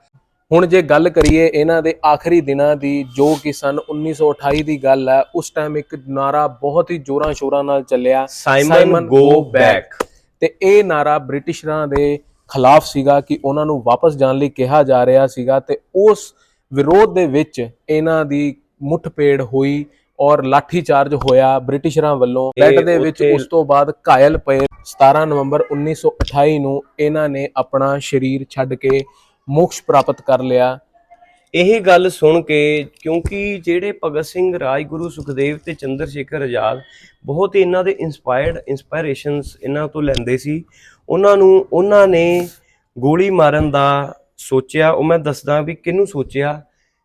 ਹੁਣ ਜੇ ਗੱਲ ਕਰੀਏ ਇਹਨਾਂ ਦੇ ਆਖਰੀ ਦਿਨਾਂ ਦੀ ਜੋ ਕਿ ਸਨ 1928 ਦੀ ਗੱਲ ਹੈ ਉਸ ਟਾਈਮ ਇੱਕ ਨਾਰਾ ਬਹੁਤ ਹੀ ਜ਼ੋਰਾਂ ਸ਼ੋਰਾਂ ਨਾਲ ਚੱਲਿਆ। ਸਾਈਮਨ ਗੋ ਬੈਕ ਤੇ ਇਹ ਨਾਰਾ ਬ੍ਰਿਟਿਸ਼ਰਾਂ ਦੇ ਖਿਲਾਫ ਸੀਗਾ ਕਿ ਉਹਨਾਂ ਨੂੰ ਵਾਪਸ ਜਾਣ ਲਈ ਕਿਹਾ ਜਾ ਰਿਹਾ ਸੀਗਾ ਤੇ ਉਸ ਵਿਰੋਧ ਦੇ ਵਿੱਚ ਇਹਨਾਂ ਦੀ ਮੁੱਠਪੇੜ ਹੋਈ ਔਰ ਲਾਠੀ ਚਾਰਜ ਹੋਇਆ ਬ੍ਰਿਟਿਸ਼ਰਾਂ ਵੱਲੋਂ। ਬੈਟ ਦੇ ਵਿੱਚ ਉਸ ਤੋਂ ਬਾਅਦ ਘਾਇਲ ਪਏ। 17 ਨਵੰਬਰ 1928 ਨੂੰ ਇਹਨਾਂ ਨੇ ਆਪਣਾ ਸਰੀਰ ਛੱਡ ਕੇ ਮੋਕਸ਼ ਪ੍ਰਾਪਤ ਕਰ ਲਿਆ। ਇਹ ਗੱਲ ਸੁਣ ਕੇ ਕਿਉਂਕਿ ਜਿਹੜੇ ਭਗਤ ਸਿੰਘ ਰਾਜਗੁਰੂ ਸੁਖਦੇਵ ਤੇ ਚੰਦਰ ਸ਼ੇਖਰ ਆਜ਼ਾਦ ਬਹੁਤ ਹੀ ਇਹਨਾਂ ਦੇ ਇਨਸਪਾਇਰਡ ਇਨਸਪੀਰੇਸ਼ਨਸ ਇਹਨਾਂ ਤੋਂ ਲੈਂਦੇ ਸੀ। ਉਹਨਾਂ ਨੂੰ, ਉਹਨਾਂ ਨੇ ਗੋਲੀ ਮਾਰਨ ਦਾ ਸੋਚਿਆ। ਉਹ ਮੈਂ ਦੱਸਦਾ ਵੀ ਕਿਹਨੂੰ ਸੋਚਿਆ?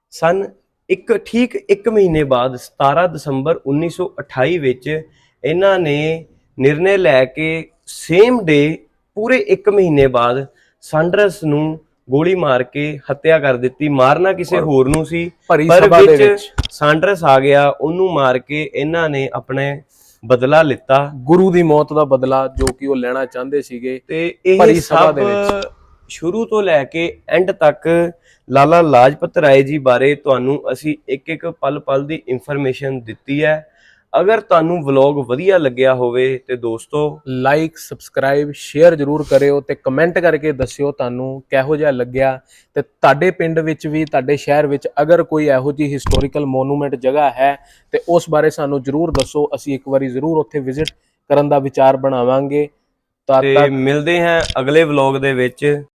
ਸਨ ਇੱਕ, ਠੀਕ 1 ਮਹੀਨੇ ਬਾਅਦ 17 ਦਸੰਬਰ 1928 ਵਿੱਚ ਇਹਨਾਂ ਨੇ ਨਿਰਣੇ ਲੈ ਕੇ ਸੇਮ ਡੇ ਪੂਰੇ 1 ਮਹੀਨੇ ਬਾਅਦ ਸਾਂਡਰਸ ਨੂੰ ਗੋਲੀ ਮਾਰ ਕੇ ਹੱਤਿਆ ਕਰ ਦਿੱਤੀ। ਮਾਰਨਾ ਕਿਸੇ ਹੋਰ ਨੂੰ ਸੀ ਪਰ ਵਿੱਚ ਸਾਂਡਰਸ ਆ ਗਿਆ। ਉਹਨੂੰ ਮਾਰ ਕੇ ਇਹਨਾਂ ਨੇ ਆਪਣੇ ਬਦਲਾ ਲਿੱਤਾ। ਗੁਰੂ ਦੀ ਮੌਤ ਦਾ ਬਦਲਾ ਜੋ ਕਿ ਉਹ ਲੈਣਾ ਚਾਹੁੰਦੇ ਸੀਗੇ। ਤੇ ਇਹ ਸਭਾ। ਸ਼ੁਰੂ ਤੋਂ ਲੈ ਕੇ ਐਂਡ ਤੱਕ ਲਾਲਾ ਲਾਜਪਤ ਰਾਏ ਜੀ ਬਾਰੇ ਤੁਹਾਨੂੰ ਅਸੀਂ ਇੱਕ ਇੱਕ ਪਲ ਪਲ ਦੀ ਇਨਫੋਰਮੇਸ਼ਨ ਦਿੱਤੀ ਹੈ। ਅਗਰ ਤੁਹਾਨੂੰ ਵਲੌਗ ਵਧੀਆ ਲੱਗਿਆ ਹੋਵੇ ਤੇ ਦੋਸਤੋ ਲਾਈਕ ਸਬਸਕ੍ਰਾਈਬ ਸ਼ੇਅਰ ਜਰੂਰ ਕਰਿਓ ਤੇ ਕਮੈਂਟ ਕਰਕੇ ਦੱਸਿਓ ਤੁਹਾਨੂੰ ਕਿਹੋ ਜਿਹਾ ਲੱਗਿਆ। ਤੇ ਤੁਹਾਡੇ ਪਿੰਡ ਵਿੱਚ ਵੀ ਤੁਹਾਡੇ ਸ਼ਹਿਰ ਵਿੱਚ ਅਗਰ ਕੋਈ ਇਹੋ ਜਿਹੀ ਹਿਸਟੋਰੀਕਲ ਮੋਨੂਮੈਂਟ ਜਗ੍ਹਾ ਹੈ ਤੇ ਉਸ ਬਾਰੇ ਸਾਨੂੰ ਜਰੂਰ ਦੱਸੋ। ਅਸੀਂ ਇੱਕ ਵਾਰੀ ਜਰੂਰ ਉੱਥੇ ਵਿਜ਼ਿਟ ਕਰਨ ਦਾ ਵਿਚਾਰ ਬਣਾਵਾਂਗੇ। ਤੇ ਤੱਕ ਮਿਲਦੇ ਹਾਂ ਅਗਲੇ ਵਲੌਗ ਦੇ ਵਿੱਚ।